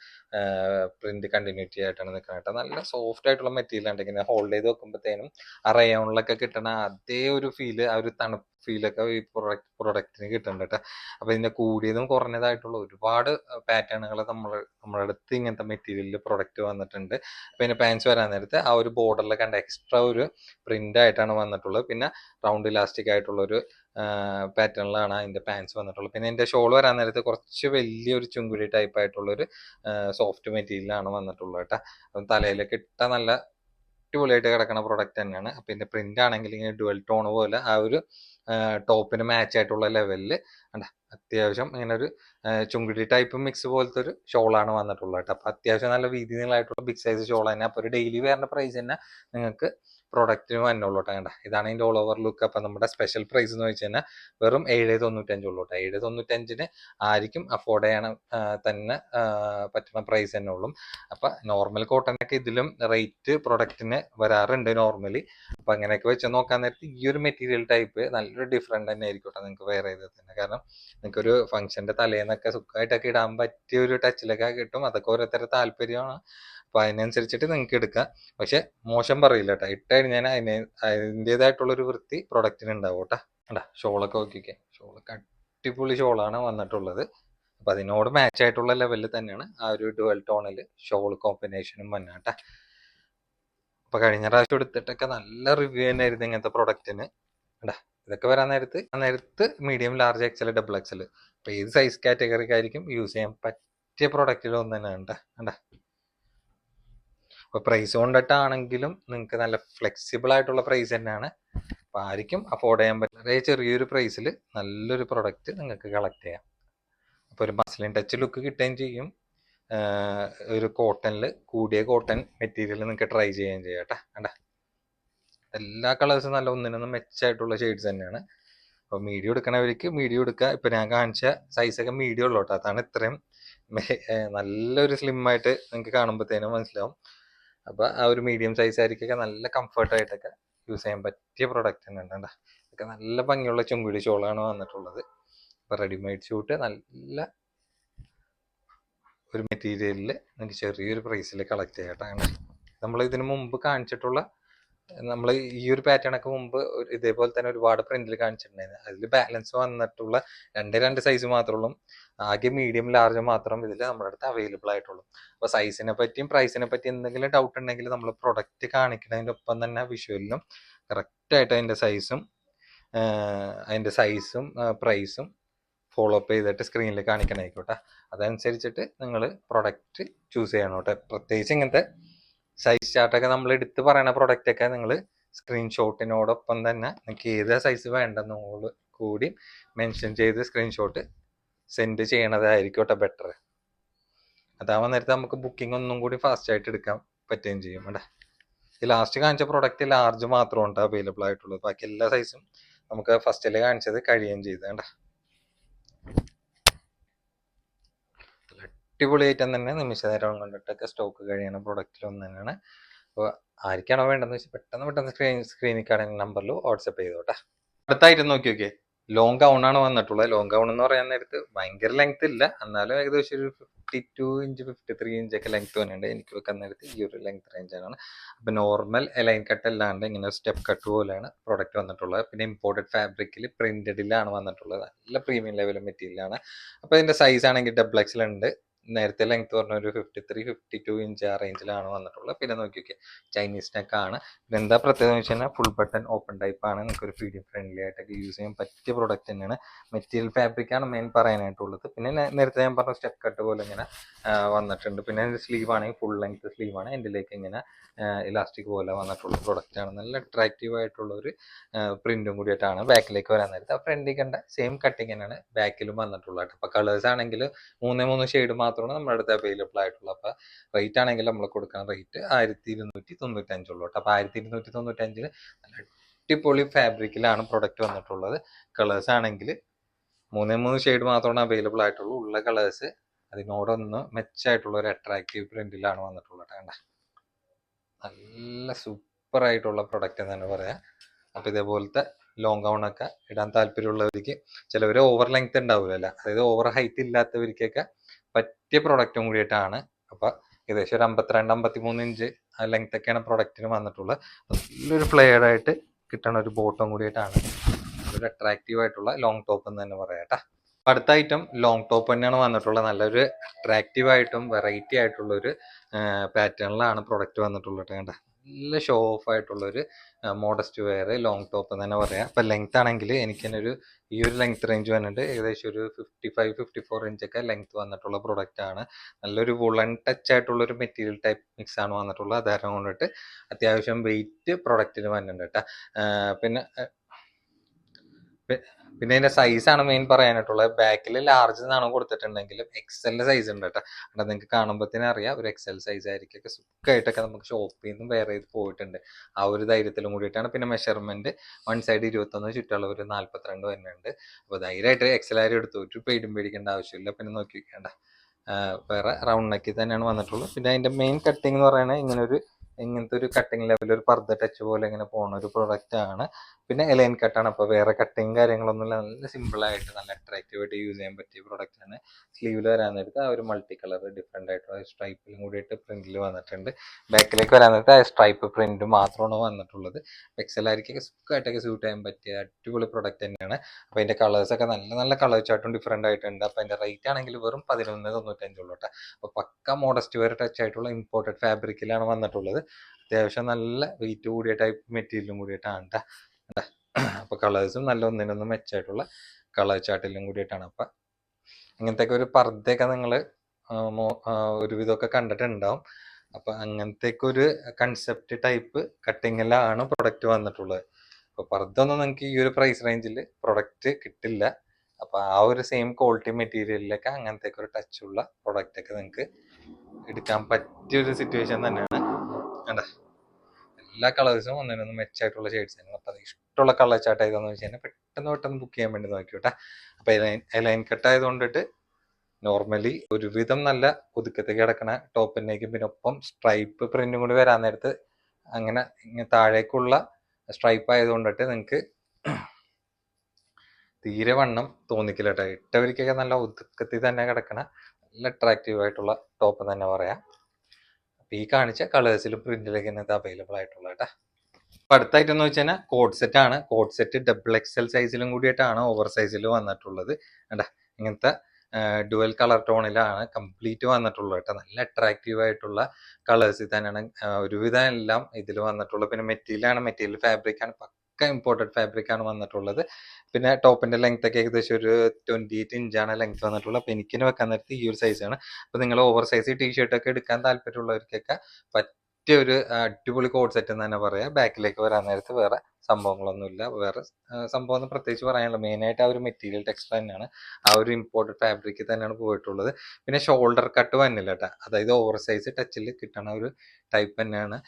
പ്രിന്റ് കണ്ടിന്യൂറ്റി ആയിട്ടാണ് നിൽക്കുന്നത് കേട്ടോ. നല്ല സോഫ്റ്റ് ആയിട്ടുള്ള മെറ്റീരിയൽ ഉണ്ട് ഇങ്ങനെ ഹോൾഡ് ചെയ്ത് വെക്കുമ്പോഴത്തേനും ആ റയോണിലൊക്കെ കിട്ടണ അതേ ഒരു ഫീൽ ആ ഒരു തണുപ്പ് ഫീലൊക്കെ ഈ പ്രൊഡക്റ്റ് പ്രൊഡക്റ്റിന് കിട്ടുന്നുണ്ട് കേട്ടോ. അപ്പൊ ഇതിന്റെ കൂടിയതും കുറഞ്ഞതായിട്ടുള്ള ഒരുപാട് പാറ്റേണുകൾ നമ്മൾ നമ്മുടെ അടുത്ത് ഇങ്ങനത്തെ മെറ്റീരിയലിൽ പ്രൊഡക്റ്റ് വന്നിട്ടുണ്ട്. പിന്നെ പാൻസ് വരാൻ നേരത്ത് ആ ഒരു ബോർഡറിൽ കണ്ട എക്സ്ട്രാ ഒരു പ്രിന്റ് ആയിട്ടാണ് വന്നിട്ടുള്ളത്. പിന്നെ റൗണ്ട് ഇലാസ്റ്റിക് ആയിട്ടുള്ള ഒരു പാറ്റേണിലാണ് അതിന്റെ പാൻസ് വന്നിട്ടുള്ളത്. പിന്നെ ഇതിന്റെ ഷോൾ വരാൻ നേരത്ത് കുറച്ച് വലിയൊരു ചുങ്കുടി ടൈപ്പ് ആയിട്ടുള്ള ഒരു സോഫ്റ്റ് മെറ്റീരിയലാണ് വന്നിട്ടുള്ളത് കേട്ടോ. തലയിലേക്ക് ഇട്ട നല്ല അടിപൊളിയായിട്ട് കിടക്കുന്ന പ്രൊഡക്റ്റ് തന്നെയാണ്. അപ്പം ഇതിന്റെ പ്രിന്റ് ആണെങ്കിൽ ഇങ്ങനെ ഡുവൽ ടോൺ പോലെ ആ ഒരു ടോപ്പിന് മാച്ച് ആയിട്ടുള്ള ലെവലിൽ അത്യാവശ്യം ഇങ്ങനെ ഒരു ചുങ്കിടി ടൈപ്പ് മിക്സ് പോലത്തെ ഒരു ഷോളാണ് വന്നിട്ടുള്ളത് കേട്ടോ. അപ്പം അത്യാവശ്യം നല്ല വീതി നീളമായിട്ടുള്ള ബിഗ് സൈസ് ഷോൾ തന്നെ. അപ്പോൾ ഒരു ഡെയിലി വെയറിന്റെ പ്രൈസ് തന്നെ നിങ്ങൾക്ക് പ്രൊഡക്റ്റിന് വന്നുള്ളൂ കേട്ടോ ഇതാണ് അതിന്റെ ഓൾ ഓവർ ലുക്ക് അപ്പം നമ്മുടെ സ്പെഷ്യൽ പ്രൈസ് എന്ന് വെച്ച് കഴിഞ്ഞാൽ വെറും ഏഴ് തൊണ്ണൂറ്റഞ്ചുള്ളൂ കേട്ടോ ഏഴ് തൊണ്ണൂറ്റഞ്ചിന് ആയിരിക്കും അഫോർഡ് ചെയ്യാൻ തന്നെ പറ്റുന്ന പ്രൈസ് തന്നെ ഉള്ളൂ. അപ്പം നോർമൽ കോട്ടനൊക്കെ ഇതിലും റേറ്റ് പ്രൊഡക്റ്റിന് വരാറുണ്ട് നോർമലി അപ്പം അങ്ങനെയൊക്കെ വെച്ച് നോക്കാൻ നേരത്ത് ഈ ഒരു മെറ്റീരിയൽ ടൈപ്പ് നല്ലൊരു ഡിഫറെന്റ് തന്നെ ആയിരിക്കും കേട്ടോ നിങ്ങൾക്ക് വെയർ ഇത് തന്നെ കാരണം നിങ്ങൾക്കൊരു ഫംഗ്ഷന്റെ തലേന്നൊക്കെ സുഖമായിട്ടൊക്കെ ഇടാൻ പറ്റിയ ഒരു ടച്ചിലൊക്കെ കിട്ടും. അതൊക്കെ ഓരോരുത്തരുടെ താല്പര്യമാണ്. അപ്പൊ അതിനനുസരിച്ചിട്ട് നിങ്ങൾക്ക് എടുക്കാം. പക്ഷെ മോശം പറയില്ല കേട്ടോ ഇട്ട് കഴിഞ്ഞാൽ അതിന് അതിന്റേതായിട്ടുള്ളൊരു വൃത്തി പ്രൊഡക്റ്റിന് ഉണ്ടാവും കേട്ടോ കണ്ടാ ഷോളൊക്കെ നോക്കിക്കേ. ഷോളൊക്കെ അടിപൊളി ഷോളാണ് വന്നിട്ടുള്ളത്. അപ്പൊ അതിനോട് മാച്ച് ആയിട്ടുള്ള ലെവലിൽ തന്നെയാണ് ആ ഒരു ഡുവൽ ടോണിൽ ഷോൾ കോമ്പിനേഷനും വന്നെ കേട്ടോ അപ്പൊ കഴിഞ്ഞ പ്രാവശ്യം എടുത്തിട്ടൊക്കെ നല്ല റിവ്യൂ തന്നെയായിരുന്നു ഇങ്ങനത്തെ പ്രൊഡക്റ്റിന് കണ്ടാ ഇതൊക്കെ വരാൻ നേരത്ത് നേരത്ത് medium large XL double XL അപ്പൊ ഏത് സൈസ് കാറ്റഗറിക്കായിരിക്കും യൂസ് ചെയ്യാൻ പറ്റിയ പ്രൊഡക്റ്റിൽ ഒന്ന് തന്നെ കേട്ടോ കണ്ടാ അപ്പൊ പ്രൈസ് കൊണ്ടിട്ടാണെങ്കിലും നിങ്ങൾക്ക് നല്ല ഫ്ലെക്സിബിൾ ആയിട്ടുള്ള പ്രൈസ് തന്നെയാണ്. അപ്പൊ ആയിരിക്കും അഫോർഡ് ചെയ്യാൻ പറ്റുന്ന ചെറിയൊരു പ്രൈസിൽ നല്ലൊരു പ്രൊഡക്റ്റ് നിങ്ങൾക്ക് കളക്ട് ചെയ്യാം. അപ്പൊ ഒരു മസ്ലിൻ ടച്ച് ലുക്ക് കിട്ടുകയും ചെയ്യും. ഒരു കോട്ടണിൽ കൂടിയ കോട്ടൺ മെറ്റീരിയൽ നിങ്ങൾക്ക് ട്രൈ ചെയ്യുകയും ചെയ്യാം കേട്ടോ. കണ്ട? എല്ലാ കളേഴ്സും നല്ല ഒന്നിനൊന്നും മെച്ചായിട്ടുള്ള ഷെയ്ഡ്സ് തന്നെയാണ്. അപ്പോൾ മീഡിയം എടുക്കണവർക്ക് മീഡിയം എടുക്കുക ഇപ്പൊ ഞാൻ കാണിച്ച സൈസൊക്കെ മീഡിയം ഉള്ളൂ കേട്ടോ. അതാണ് ഇത്രയും നല്ലൊരു സ്ലിം ആയിട്ട് നിങ്ങൾക്ക് കാണുമ്പോഴത്തേനും മനസ്സിലാവും. അപ്പൊ ആ ഒരു മീഡിയം സൈസ് ആയിരിക്കൊക്കെ നല്ല കംഫർട്ടായിട്ടൊക്കെ യൂസ് ചെയ്യാൻ പറ്റിയ പ്രൊഡക്റ്റ് തന്നെ ഉണ്ട് ഇതൊക്കെ നല്ല ഭംഗിയുള്ള ചുങ്കുടി ചോളാണ് വന്നിട്ടുള്ളത്. അപ്പൊ റെഡിമെയ്ഡ് ഷൂട്ട് നല്ല ഒരു മെറ്റീരിയലിൽ നിങ്ങൾക്ക് ചെറിയൊരു പ്രൈസിൽ കളക്ട് ചെയ്യാം കേട്ടോ നമ്മൾ ഇതിനു മുമ്പ് കാണിച്ചിട്ടുള്ള നമ്മൾ ഈ ഒരു പാറ്റേൺ ഒക്കെ മുമ്പ് ഇതേപോലെ തന്നെ ഒരുപാട് പ്രിന്റിൽ കാണിച്ചിട്ടുണ്ടായിരുന്നു. അതിൽ ബാലൻസ് വന്നിട്ടുള്ള രണ്ട് രണ്ട് സൈസ് മാത്രമുള്ളൂ ആകെ മീഡിയം ലാർജ് മാത്രം ഇതിൽ നമ്മുടെ അടുത്ത് അവൈലബിൾ ആയിട്ടുള്ളൂ. അപ്പൊ സൈസിനെ പറ്റിയും പ്രൈസിനെ പറ്റിയും എന്തെങ്കിലും ഡൗട്ട് ഉണ്ടെങ്കിൽ നമ്മൾ പ്രൊഡക്റ്റ് കാണിക്കുന്നതിന്റെ ഒപ്പം തന്നെ വിഷ്വലിനും കറക്റ്റ് ആയിട്ട് അതിന്റെ സൈസും അതിന്റെ സൈസും പ്രൈസും ഫോളോ അപ്പ് ചെയ്തിട്ട് സ്ക്രീനിൽ കാണിക്കണായിക്കോട്ടെ അതനുസരിച്ചിട്ട് നിങ്ങൾ പ്രൊഡക്റ്റ് ചൂസ് ചെയ്യണം കേട്ടോ പ്രത്യേകിച്ച് ഇങ്ങനത്തെ സൈസ് ചാർട്ടൊക്കെ നമ്മൾ എടുത്ത് പറയുന്ന പ്രൊഡക്റ്റ് ഒക്കെ നിങ്ങൾ സ്ക്രീൻഷോട്ടിനോടൊപ്പം തന്നെ നിങ്ങൾക്ക് ഏത് സൈസ് വേണ്ടെന്നോട് കൂടി മെൻഷൻ ചെയ്ത് സ്ക്രീൻഷോട്ട് സെൻഡ് ചെയ്യണതായിരിക്കും ബെറ്റർ അതാവുന്ന നേരത്തെ നമുക്ക് ബുക്കിംഗ് ഒന്നും കൂടി ഫാസ്റ്റ് ആയിട്ട് എടുക്കാൻ പറ്റുകയും ചെയ്യും അല്ലേ? ഈ ലാസ്റ്റ് കാണിച്ച പ്രൊഡക്റ്റ് ലാർജ് മാത്രമാണ് അവൈലബിൾ ആയിട്ടുള്ളത്. ബാക്കി എല്ലാ സൈസും നമുക്ക് ഫസ്റ്റിൽ കാണിച്ചത്? കഴിയുകയും ചെയ്തു കേട്ടോ അടിപൊളിയായിട്ട് തന്നെ. നിമിഷ നേരം കൊണ്ടിട്ടൊക്കെ സ്റ്റോക്ക് കഴിയണ പ്രൊഡക്റ്റിൽ ഒന്ന് തന്നെയാണ്. അപ്പോൾ ആർക്കാണോ വേണ്ടതെന്ന് വെച്ചാൽ പെട്ടെന്ന് പെട്ടെന്ന് സ്ക്രീൻ സ്ക്രീനിൽ കാണുന്ന നമ്പറിൽ വാട്സപ്പ് ചെയ്തോട്ടെ. അടുത്തായിട്ട് നോക്കി നോക്കിയേ. ലോങ് ഗൗൺ ആണ് വന്നിട്ടുള്ളത്. ലോങ് ഗൗൺ എന്ന് പറയാൻ നേരത്ത് ഭയങ്കര ലെങ്ത് ഇല്ല. എന്നാലും ഏകദേശം ഒരു fifty two inch fifty three inch ഒക്കെ ലെങ്ത് വന്നിട്ടുണ്ട് എനിക്ക് വെക്കാൻ നേരത്ത് ഈ ഒരു ലെങ്ത് റേഞ്ചാണ് അപ്പൊ നോർമൽ ലൈൻ കട്ട് അല്ലാണ്ട് ഇങ്ങനെ സ്റ്റെപ്പ് കട്ട് പോലെയാണ് പ്രോഡക്റ്റ് വന്നിട്ടുള്ളത്. പിന്നെ ഇമ്പോർട്ടഡ് ഫാബ്രിക്കിൽ പ്രിന്റഡിലാണ് വന്നിട്ടുള്ളത്. നല്ല പ്രീമിയം ലെവൽ മെറ്റീരിയലാണ് അപ്പൊ ഇതിന്റെ സൈസ് ആണെങ്കിൽ ഡബിൾ എക്സൽ ഉണ്ട്. നേരത്തെ ലെങ്ത് പറഞ്ഞ ഒരു fifty three fifty two inch ആ റേഞ്ചിലാണ് വന്നിട്ടുള്ളത്. പിന്നെ നോക്കി നോക്കിയാൽ ചൈനീസ് നെക്ക് ആണ്. പിന്നെ എന്താ പ്രത്യേകത വെച്ച് കഴിഞ്ഞാൽ ഫുൾ ബട്ടൺ ഓപ്പൺ ടൈപ്പ് ആണ്. നമുക്ക് ഒരു ഫീഡിങ് ഫ്രണ്ട്ലി ആയിട്ടൊക്കെ യൂസ് ചെയ്യാൻ പറ്റിയ പ്രോഡക്റ്റ് തന്നെയാണ്. മെറ്റീരിയൽ ഫാബ്രിക് ആണ് മെയിൻ പറയാനായിട്ടുള്ളത്. പിന്നെ നേരത്തെ ഞാൻ പറഞ്ഞ സ്റ്റെപ്പ് കട്ട് പോലെ ഇങ്ങനെ വന്നിട്ടുണ്ട്. പിന്നെ സ്ലീവ് ആണെങ്കിൽ ഫുൾ ലെങ്ത് സ്ലീവ് ആണ്. എന്റെലേക്ക് ഇങ്ങനെ ഇലാസ്റ്റിക് പോലെ വന്നിട്ടുള്ള പ്രൊഡക്റ്റ് ആണ്. നല്ല അട്രാക്റ്റീവ് ആയിട്ടുള്ള ഒരു പ്രിന്റും കൂടിയിട്ടാണ് ബാക്കിലേക്ക് വരാൻ നേരത്തെ. ഫ്രണ്ടിൽ കണ്ട സെയിം കട്ടിങ് തന്നെയാണ് ബാക്കിലും വന്നിട്ടുള്ളത്. അപ്പൊ കളേഴ്സ് ആണെങ്കിൽ മൂന്നേ മൂന്ന് ഷെയ്ഡ് മാത്രമാണ് നമ്മുടെ അടുത്ത് അവൈലബിൾ ആയിട്ടുള്ളത്. അപ്പൊ റേറ്റ് ആണെങ്കിൽ നമ്മൾ കൊടുക്കുന്ന റേറ്റ് ആയിരത്തി ഇരുന്നൂറ്റി തൊണ്ണൂറ്റഞ്ചുള്ളൂ കേട്ടോ. അപ്പൊ ആയിരത്തി ഇരുന്നൂറ്റി തൊണ്ണൂറ്റഞ്ചിന് നല്ല അടിപൊളി ഫാബ്രിക്കിലാണ് പ്രൊഡക്റ്റ് വന്നിട്ടുള്ളത്. കളേഴ്സ് ആണെങ്കിൽ മൂന്നേ മൂന്ന് ഷെയ്ഡ് മാത്രമാണ് അവൈലബിൾ ആയിട്ടുള്ളൂ. ഉള്ള കളേഴ്സ് അതിനോടൊന്ന് മെച്ചായിട്ടുള്ള ഒരു അട്രാക്റ്റീവ് പ്രിന്റിലാണ് വന്നിട്ടുള്ളത് കണ്ട? നല്ല സൂപ്പർ ആയിട്ടുള്ള പ്രൊഡക്റ്റ് എന്ന് തന്നെ പറയാം. അപ്പൊ ഇതേപോലത്തെ ലോങ് ഗൗൺ ഒക്കെ ഇടാൻ താല്പര്യമുള്ളവർക്ക് ചിലവർ ഓവർ ലെങ്ത് ഉണ്ടാവില്ല അതായത് ഓവർ ഹൈറ്റ് ഇല്ലാത്തവർക്കൊക്കെ പറ്റിയ പ്രൊഡക്റ്റും കൂടിയിട്ടാണ്. അപ്പൊ ഏകദേശം ഒരു അമ്പത്തിരണ്ട് അമ്പത്തി മൂന്ന് ഇഞ്ച് ആ ലെങ്ത് ഒക്കെയാണ് പ്രൊഡക്റ്റിന് വന്നിട്ടുള്ളത് നല്ലൊരു ഫ്ലെയർഡ് ആയിട്ട് കിട്ടണ ഒരു ബോട്ടും കൂടിയിട്ടാണ്. ഒരു അട്രാക്റ്റീവ് ആയിട്ടുള്ള ലോങ് ടോപ്പ് എന്ന് തന്നെ പറയാം അടുത്ത ഐറ്റം ലോങ് ടോപ്പ് തന്നെയാണ് വന്നിട്ടുള്ളത്. നല്ലൊരു അട്രാക്റ്റീവ് ആയിട്ടും വെറൈറ്റി ആയിട്ടുള്ള ഒരു പാറ്റേണിലാണ് പ്രൊഡക്റ്റ് വന്നിട്ടുള്ളത് കേട്ടോ. നല്ല ഷോ ഓഫ് ആയിട്ടുള്ളൊരു മോഡസ്റ്റ് വെയർ ലോങ് ടോപ്പ് എന്ന് തന്നെ പറയാം. അപ്പം ലെങ്ത് ആണെങ്കിൽ എനിക്ക് തന്നെ ഒരു ഈ ഒരു ലെങ്ത് റേഞ്ച് വന്നിട്ട് ഏകദേശം ഒരു fifty five fifty four inch ഒക്കെ ലെങ്ത് വന്നിട്ടുള്ള പ്രൊഡക്റ്റ് ആണ്. നല്ലൊരു വുളൺ ടച്ച് ആയിട്ടുള്ള ഒരു മെറ്റീരിയൽ ടൈപ്പ് മിക്സ് ആണ് വന്നിട്ടുള്ളത്. അതാരം കൊണ്ടിട്ട് അത്യാവശ്യം വെയിറ്റ് പ്രൊഡക്റ്റിന് വന്നിട്ടുണ്ട് കേട്ടോ പിന്നെ പിന്നെ അതിന്റെ സൈസാണ് മെയിൻ പറയാനായിട്ടുള്ളത്. ബാക്കിൽ ലാർജ് എന്നാണ് കൊടുത്തിട്ടുണ്ടെങ്കിലും എക്സലിന്റെ സൈസ് ഉണ്ട് കേട്ടോ അവിടെ നിങ്ങൾക്ക് കാണുമ്പോഴത്തേനും അറിയാം ഒരു എക്സൽ സൈസ് ആയിരിക്കും സുഖമായിട്ടൊക്കെ നമുക്ക് ഷോപ്പിൽ നിന്നും വേറെ ചെയ്ത് പോയിട്ടുണ്ട്. ആ ഒരു ധൈര്യത്തിലും കൂടിയിട്ടാണ് പിന്നെ മെഷർമെന്റ് വൺ സൈഡ് ഇരുപത്തൊന്ന് ചുറ്റുള്ള ഒരു നാല്പത്തിരണ്ട് വരുന്നുണ്ട്. അപ്പോൾ ധൈര്യമായിട്ട് എക്സൽ ആരും എടുത്തു. ഒരു പേടും പേടിക്കേണ്ട ആവശ്യമില്ല. പിന്നെ നോക്കി വെക്കേണ്ട വേറെ റൗണ്ട് നെക്കി തന്നെയാണ് വന്നിട്ടുള്ളത്. പിന്നെ അതിന്റെ മെയിൻ കട്ടിങ് എന്ന് പറയുന്നത് ഇങ്ങനെ ഒരു ഇങ്ങനത്തെ ഒരു കട്ടിങ് ലെവൽ ഒരു പർദ്ദ ടച്ച് പോലെ ഇങ്ങനെ പോണ ഒരു പ്രൊഡക്റ്റ് ആണ്. പിന്നെ എലൈൻ കട്ടാണ് അപ്പോൾ വേറെ കട്ടിങ് കാര്യങ്ങളൊന്നുമില്ല. നല്ല സിമ്പിൾ ആയിട്ട് നല്ല അട്രാക്റ്റീവ് ആയിട്ട് യൂസ് ചെയ്യാൻ പറ്റിയ പ്രൊഡക്റ്റ് ആണ്. സ്ലീവിൽ വരാൻ നേരത്ത് ആ ഒരു മൾട്ടി കളർ ഡിഫറെന്റ് ആയിട്ടുള്ള സ്ട്രൈപ്പിലും കൂടിയിട്ട് പ്രിന്റിൽ വന്നിട്ടുണ്ട്. ബാക്കിലേക്ക് വരാൻ നേരത്ത് ആ സ്ട്രൈപ്പ് പ്രിന്റ് മാത്രമാണ് വന്നിട്ടുള്ളത്. എക്സലായിരിക്കൊക്കെ സുഖമായിട്ടൊക്കെ സ്യൂട്ട് ചെയ്യാൻ പറ്റിയ അടിപൊളി പ്രൊഡക്റ്റ് തന്നെയാണ്. അപ്പോൾ കളേഴ്സ് ഒക്കെ നല്ല നല്ല കളർ ചാർട്ടും ഡിഫറെന്റ് ആയിട്ടുണ്ട്. അപ്പോൾ അതിന്റെ റേറ്റ് ആണെങ്കിൽ വെറും പതിനൊന്ന് തൊണ്ണൂറ്റഞ്ചുള്ളൂ കേട്ടോ അപ്പോൾ പക്ക മോഡസ്റ്റ് വെയർ ടച്ച് ആയിട്ടുള്ള ഇമ്പോർട്ടഡ് ഫാബ്രിക്കിലാണ് വന്നിട്ടുള്ളത്. അത്യാവശ്യം നല്ല വെയിറ്റ് കൂടിയ ടൈപ്പ് മെറ്റീരിയലും കൂടിയിട്ടാണ് കേട്ടോ അപ്പോൾ കളേഴ്സും നല്ല ഒന്നിനൊന്ന് മെച്ചമായിട്ടുള്ള കളർ ചാർട്ടിലും കൂടിയിട്ടാണ്. അപ്പം ഇങ്ങനത്തെയൊക്കെ ഒരു പർദ്ദയൊക്കെ നിങ്ങൾ ഒരുവിധമൊക്കെ കണ്ടിട്ടുണ്ടാവും. അപ്പം അങ്ങനത്തേക്ക് ഒരു കൺസെപ്റ്റ് ടൈപ്പ് കട്ടിങ്ങിലാണ് പ്രൊഡക്റ്റ് വന്നിട്ടുള്ളത്. അപ്പോൾ പർദ്ദ ഒന്നും നിങ്ങൾക്ക് ഈ ഒരു പ്രൈസ് റേഞ്ചിൽ പ്രൊഡക്റ്റ് കിട്ടില്ല. അപ്പോൾ ആ ഒരു സെയിം ക്വാളിറ്റി മെറ്റീരിയലിലൊക്കെ അങ്ങനത്തെ ഒരു ടച്ച് ഉള്ള പ്രൊഡക്റ്റ് ഒക്കെ നിങ്ങൾക്ക് എടുക്കാൻ പറ്റിയ ഒരു സിറ്റുവേഷൻ തന്നെയാണ് കണ്ട എല്ലാ കളേഴ്സും ഒന്നിനൊന്നും മെച്ചമായിട്ടുള്ള ഷെയ്ഡ്സ് ആണ്. അപ്പോൾ ഇഷ്ടമുള്ള കളർ ചാർട്ട് ഏതാണെന്ന് വെച്ച് കഴിഞ്ഞാൽ പെട്ടെന്ന് പെട്ടെന്ന് ബുക്ക് ചെയ്യാൻ വേണ്ടി നോക്കിയോട്ടെ. അപ്പോൾ ലൈൻ ലൈൻ കട്ട് ആയതുകൊണ്ടിട്ട് നോർമലി ഒരുവിധം നല്ല ഒതുക്കത്തേക്ക് കിടക്കണ ടോപ്പിനേക്കും പിന്നെ ഒപ്പം സ്ട്രൈപ്പ് പ്രിന്റും കൂടി വരാൻ നേരത്ത് അങ്ങനെ താഴേക്കുള്ള സ്ട്രൈപ്പ് ആയതുകൊണ്ടിട്ട് നിങ്ങൾക്ക് തീരെ വണ്ണം തോന്നിക്കില്ല കേട്ടോ ഇട്ടവർക്കൊക്കെ നല്ല ഒതുക്കത്തിൽ തന്നെ കിടക്കണ നല്ല അട്രാക്റ്റീവ് ആയിട്ടുള്ള ടോപ്പ് തന്നെ പറയാം. ഈ കാണിച്ച കളേഴ്സിലും പ്രിന്റിലൊക്കെ ഇത് അവൈലബിൾ ആയിട്ടുള്ള കേട്ടോ അപ്പൊ അടുത്തായിട്ടെന്ന് വെച്ച് കഴിഞ്ഞാൽ കോഡ് സെറ്റ് ആണ്. കോഡ് സെറ്റ് ഡബിൾ എക്സൽ സൈസിലും കൂടിയിട്ടാണ് ഓവർ സൈസിൽ വന്നിട്ടുള്ളത്. കേട്ടാ ഇങ്ങനത്തെ ഡുവൽ കളർ ടോണിലാണ് കംപ്ലീറ്റ് വന്നിട്ടുള്ളത് കേട്ടോ നല്ല അട്രാക്റ്റീവ് ആയിട്ടുള്ള കളേഴ്സിൽ തന്നെയാണ്. ഒരുവിധം എല്ലാം ഇതിൽ വന്നിട്ടുള്ളത്. പിന്നെ മെറ്റീരിയലാണ്. മെറ്റീരിയൽ ഫാബ്രിക് ആണ്. പക്ക ഇമ്പോർട്ടഡ് ഫാബ്രിക് ആണ് വന്നിട്ടുള്ളത്. പിന്നെ ടോപ്പിന്റെ ലെങ്ത് ഒക്കെ ഏകദേശം ഒരു ട്വന്റി എയ്റ്റ് ഇഞ്ചാണ് ലെങ്ത് വന്നിട്ടുള്ളത്. അപ്പൊ എനിക്കിന് വെക്കാൻ നേരത്ത് ഈ ഒരു സൈസ് ആണ്. അപ്പൊ നിങ്ങൾ ഓവർ സൈസ് ടീഷർട്ട് ഒക്കെ എടുക്കാൻ താല്പര്യമുള്ളവർക്കൊക്കെ പറ്റിയ ഒരു അടിപൊളി കോഡ് സെറ്റ് എന്ന് തന്നെ പറയാം. ബാക്കിലേക്ക് വരാൻ നേരത്ത് വേറെ സംഭവങ്ങളൊന്നുമില്ല. വേറെ സംഭവം ഒന്നും പ്രത്യേകിച്ച് പറയാനില്ല. മെയിനായിട്ട് ആ ഒരു മെറ്റീരിയൽ ടെക്സ്റ്റർ തന്നെയാണ്. ആ ഒരു ഇമ്പോർട്ടഡ് ഫാബ്രിക് തന്നെയാണ് പോയിട്ടുള്ളത്. പിന്നെ ഷോൾഡർ കട്ട് വന്നില്ല കേട്ടോ അതായത് ഓവർ സൈസ് ടച്ചിൽ കിട്ടണ ഒരു ടൈപ്പ് തന്നെയാണ്.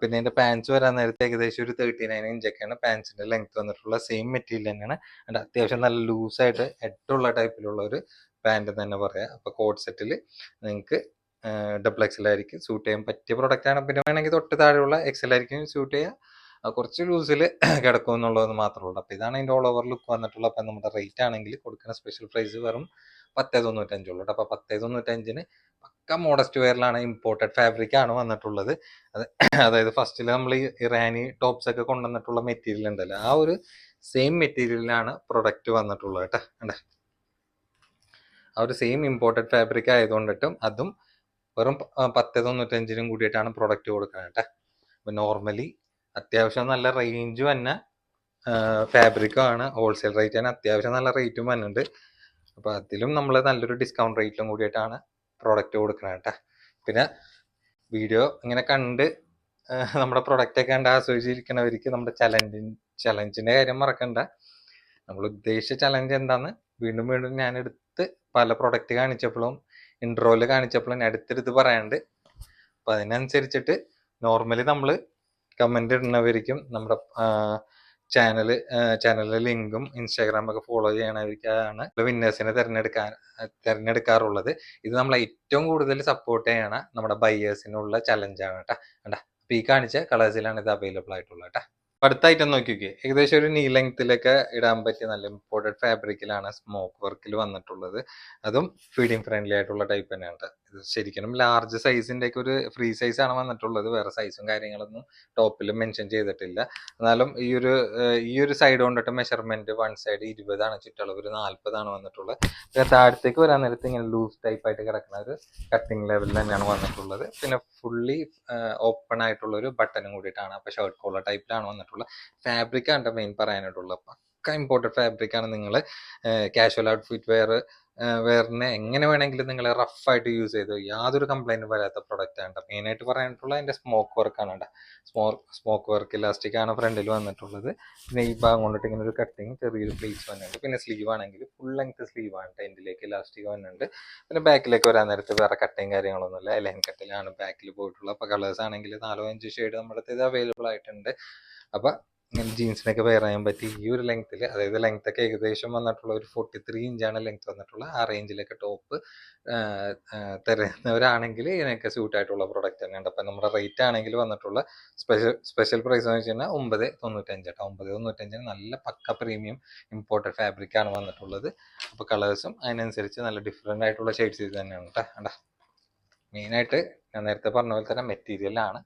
പിന്നെ അതിന്റെ പാൻസ് വരാൻ നേരത്തെ ഏകദേശം ഒരു തേർട്ടി നയൻ ഇഞ്ചൊക്കെയാണ് പാൻസിന്റെ ലെങ്ത് വന്നിട്ടുള്ള സെയിം മെറ്റീരിയൽ തന്നെയാണ്. ആൻഡ് അത്യാവശ്യം നല്ല ലൂസായിട്ട് എട്ടുള്ള ടൈപ്പിലുള്ള ഒരു പാന്റ് തന്നെ പറയാം. അപ്പോൾ കോഡ് സെറ്റിൽ നിങ്ങൾക്ക് ഡബിൾ എക്സൽ ആയിരിക്കും. സൂട്ട് ചെയ്യാൻ പറ്റിയ പ്രൊഡക്റ്റ് ആണ്. പിന്നെ വേണമെങ്കിൽ തൊട്ട് താഴെയുള്ള എക്സൽ ആയിരിക്കും സൂട്ട് ചെയ്യുക. കുറച്ച് ലൂസിൽ കിടക്കും എന്നുള്ളത് മാത്രമേ ഉള്ളൂ. അപ്പോൾ ഇതാണ് അതിന്റെ ഓൾ ഓവർ ലുക്ക് വന്നിട്ടുള്ളത്. അപ്പം നമ്മുടെ റേറ്റ് ആണെങ്കിൽ കൊടുക്കുന്ന സ്പെഷ്യൽ പ്രൈസ് വെറും പത്തേ തൊണ്ണൂറ്റഞ്ചുള്ളൂ അപ്പോൾ പത്തേ തൊണ്ണൂറ്റഞ്ചിന് പക്ക മോഡസ്റ്റ് വെയറിലാണ് ഇമ്പോർട്ടഡ് ഫാബ്രിക് ആണ് വന്നിട്ടുള്ളത്. അത് അതായത് ഫസ്റ്റിൽ നമ്മൾ ഈ ഇറാനി ടോപ്സ് ഒക്കെ കൊണ്ടുവന്നിട്ടുള്ള മെറ്റീരിയൽ ഉണ്ടല്ലോ. ആ ഒരു സെയിം മെറ്റീരിയലിലാണ് പ്രൊഡക്റ്റ് വന്നിട്ടുള്ളത് കേട്ടോ. ആ ഒരു സെയിം ഇമ്പോർട്ടഡ് ഫാബ്രിക് ആയതുകൊണ്ടിട്ടും അതും വെറും പത്ത് തൊണ്ണൂറ്റഞ്ചിനും കൂടിയിട്ടാണ് പ്രൊഡക്റ്റ് കൊടുക്കുന്നത് കേട്ടോ. അപ്പം നോർമലി അത്യാവശ്യം നല്ല റേഞ്ച് തന്നെ ഫാബ്രിക്കും ആണ്. ഹോൾസെയിൽ റേറ്റ് ആണ് അത്യാവശ്യം നല്ല റേറ്റും വന്നിട്ടുണ്ട് അപ്പോൾ അതിലും നമ്മൾ നല്ലൊരു ഡിസ്കൗണ്ട് റേറ്റിലും കൂടിയിട്ടാണ് പ്രൊഡക്റ്റ് കൊടുക്കുന്നത് കേട്ടോ. പിന്നെ വീഡിയോ ഇങ്ങനെ കണ്ട് നമ്മുടെ പ്രൊഡക്റ്റ് ഒക്കെ കണ്ട് ആസ്വദിച്ചിരിക്കുന്നവർക്ക് നമ്മുടെ ചലഞ്ച് ചലഞ്ചിന്റെ കാര്യം മറക്കണ്ട. നമ്മൾ ഉദ്ദേശിച്ച ചലഞ്ച് എന്താന്ന് വീണ്ടും വീണ്ടും ഞാൻ എടുത്ത് പല പ്രൊഡക്റ്റ് കാണിച്ചപ്പോഴും ഇൻട്രോയിൽ കാണിച്ചപ്പോൾ ഞാൻ അടുത്തെടുത്ത് പറയാണ്ട് അപ്പൊ അതിനനുസരിച്ചിട്ട് നോർമലി നമ്മൾ കമന്റ് ഇടുന്നവർക്കും നമ്മുടെ ചാനൽ ചാനലിലെ ലിങ്കും ഇൻസ്റ്റാഗ്രാം ഒക്കെ ഫോളോ ചെയ്യണവർക്കാണ് വിന്നേഴ്സിനെ തിരഞ്ഞെടുക്കാൻ തിരഞ്ഞെടുക്കാറുള്ളത്. ഇത് നമ്മൾ ഏറ്റവും കൂടുതൽ സപ്പോർട്ട് ചെയ്യണ നമ്മുടെ ബയ്യേഴ്സിനുള്ള ചലഞ്ചാണ് കേട്ടോ. കേട്ടാ അപ്പൊ ഈ കാണിച്ച കളേഴ്സിലാണ് ഇത് അവൈലബിൾ ആയിട്ടുള്ളത് കേട്ടോ. അടുത്ത നോക്കി നോക്കിയേ ഏകദേശം ഒരു നീ ലെങ്ത്തിലൊക്കെ ഇടാൻ പറ്റിയ നല്ല ഇമ്പോർട്ടഡ് ഫാബ്രിക്കിലാണ് സ്മോക്ക് വർക്കിൽ വന്നിട്ടുള്ളത്. അതും ഫീഡിങ് ഫ്രണ്ട്ലി ആയിട്ടുള്ള ടൈപ്പ് തന്നെയാണ്. ഇത് ശരിക്കും ലാർജ് സൈസിന്റെ ഒക്കെ ഒരു ഫ്രീ സൈസ് ആണ് വന്നിട്ടുള്ളത്. വേറെ സൈസും കാര്യങ്ങളൊന്നും ടോപ്പിൽ മെൻഷൻ ചെയ്തിട്ടില്ല. എന്നാലും ഈ ഒരു ഈ ഒരു സൈഡ് കൊണ്ടിട്ട് മെഷർമെന്റ് വൺ സൈഡ് ഇരുപതാണ്. ചുറ്റളവ് ഒരു നാല്പതാണ് വന്നിട്ടുള്ളത്. താഴത്തേക്ക് വരാൻ നേരത്ത് ഇങ്ങനെ ലൂസ് ടൈപ്പ് ആയിട്ട് കിടക്കുന്ന ഒരു കട്ടിങ് ലെവലിൽ തന്നെയാണ് വന്നിട്ടുള്ളത്. പിന്നെ ഫുള്ളി ഓപ്പൺ ആയിട്ടുള്ള ഒരു ബട്ടനും കൂടിയിട്ടാണ്. അപ്പോൾ ഷർട്ട് കോളർ ടൈപ്പിലാണ് വന്നിട്ടുള്ളത്. ഫാബ്രിക് ആണ് മെയിൻ പറയാനായിട്ടുള്ളത്. പക്ക ഇമ്പോർട്ടന്റ് ഫാബ്രിക് ആണ് നിങ്ങൾ കാഷ്വൽ ഔട്ട്ഫിറ്റ് വെയർ വേറിനെ എങ്ങനെ വേണമെങ്കിലും നിങ്ങൾ റഫായിട്ട് യൂസ് ചെയ്തു യാതൊരു കംപ്ലൈന്റും വരാത്ത പ്രൊഡക്റ്റ് ആണ് മെയിനായിട്ട് പറയാനായിട്ടുള്ള അതിന്റെ സ്മോക്ക് വർക്കാണ് കേട്ടോ സ്മോ സ്മോക്ക് വർക്ക് ഇലാസ്റ്റിക് ആണ് ഫ്രണ്ടിൽ വന്നിട്ടുള്ളത്. പിന്നെ ഈ ഭാഗം കൊണ്ടിട്ട് ഇങ്ങനെ ഒരു കട്ടിങ് ചെറിയൊരു പ്ലീസ് വന്നിട്ടുണ്ട്. പിന്നെ സ്ലീവ് ആണെങ്കിൽ ഫുൾ ലെങ്ത് സ്ലീവ് ആണ് എൻഡിലേക്ക് ഇലാസ്റ്റിക് വന്നിട്ടുണ്ട്. പിന്നെ ബാക്കിലേക്ക് വരാൻ നേരത്ത് വേറെ കട്ടിങ് കാര്യങ്ങളൊന്നുമില്ല ലൈൻ കട്ടിലാണ് ബാക്കിൽ പോയിട്ടുള്ളത്. അപ്പോൾ കളേഴ്സ് ആണെങ്കിൽ നാലോ അഞ്ച് ഷെയ്ഡ് നമ്മുടെ അടുത്ത് അവൈലബിൾ ആയിട്ടുണ്ട്. അപ്പോൾ ഇങ്ങനെ ജീൻസിനൊക്കെ വെയർ ചെയ്യാൻ പറ്റി. ഈ ഒരു ലെങ്ത്തിൽ അതായത് ലെങ്ത് ഒക്കെ ഏകദേശം വന്നിട്ടുള്ള ഒരു ഫോർട്ടി ത്രീ ഇഞ്ചാണ് ലെങ്ത് വന്നിട്ടുള്ള ആ റേഞ്ചിലൊക്കെ ടോപ്പ് തരുന്നവരാണെങ്കിൽ ഇതിനൊക്കെ സ്യൂട്ട് ആയിട്ടുള്ള പ്രൊഡക്റ്റ് തന്നെയുണ്ട്. അപ്പം നമ്മുടെ റേറ്റ് ആണെങ്കിൽ വന്നിട്ടുള്ള സ്പെഷ്യൽ സ്പെഷ്യൽ പ്രൈസ് എന്ന് വെച്ച് കഴിഞ്ഞാൽ ഒമ്പത് തൊണ്ണൂറ്റഞ്ച് കേട്ടോ ഒമ്പത് തൊണ്ണൂറ്റഞ്ചിന് നല്ല പക്ക പ്രീമിയം ഇമ്പോർട്ടഡ് ഫാബ്രിക് ആണ് വന്നിട്ടുള്ളത്. അപ്പോൾ കളേഴ്സും അതിനനുസരിച്ച് നല്ല ഡിഫറെന്റ് ആയിട്ടുള്ള ഷെയ്ഡ്സ് ഇത് തന്നെയാണ് കേട്ടോ മെയിനായിട്ട് ഞാൻ നേരത്തെ പറഞ്ഞ പോലെ തന്നെ മെറ്റീരിയലാണ്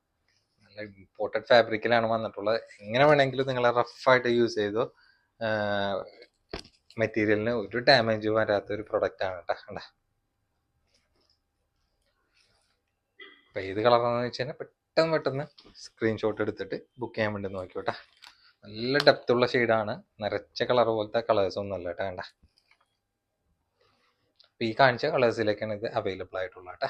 ഇമ്പോർട്ടഡ് ഫാബ്രിക്കിലാണ് വന്നിട്ടുള്ളത്. എങ്ങനെ വേണമെങ്കിലും നിങ്ങൾ റഫായിട്ട് യൂസ് ചെയ്തോ മെറ്റീരിയലിന് ഒരു ഡാമേജ് വരാത്ത ഒരു പ്രൊഡക്റ്റ് ആണ് കേട്ടോ കണ്ട? ഏത് കളറാണെന്ന് വെച്ച് കഴിഞ്ഞാൽ പെട്ടെന്ന് പെട്ടെന്ന് സ്ക്രീൻഷോട്ട് എടുത്തിട്ട് ബുക്ക് ചെയ്യാൻ വേണ്ടി നോക്കിയോട്ടാ നല്ല ഡെപ്ത് ഉള്ള ഷെയ്ഡാണ് നിറച്ച കളർ പോലത്തെ കളേഴ്സ് ഒന്നും അല്ല കേട്ടോ കണ്ട? അപ്പൊ ഈ കാണിച്ച കളേഴ്സിലേക്കാണ് ഇത് അവൈലബിൾ ആയിട്ടുള്ളത് കേട്ടോ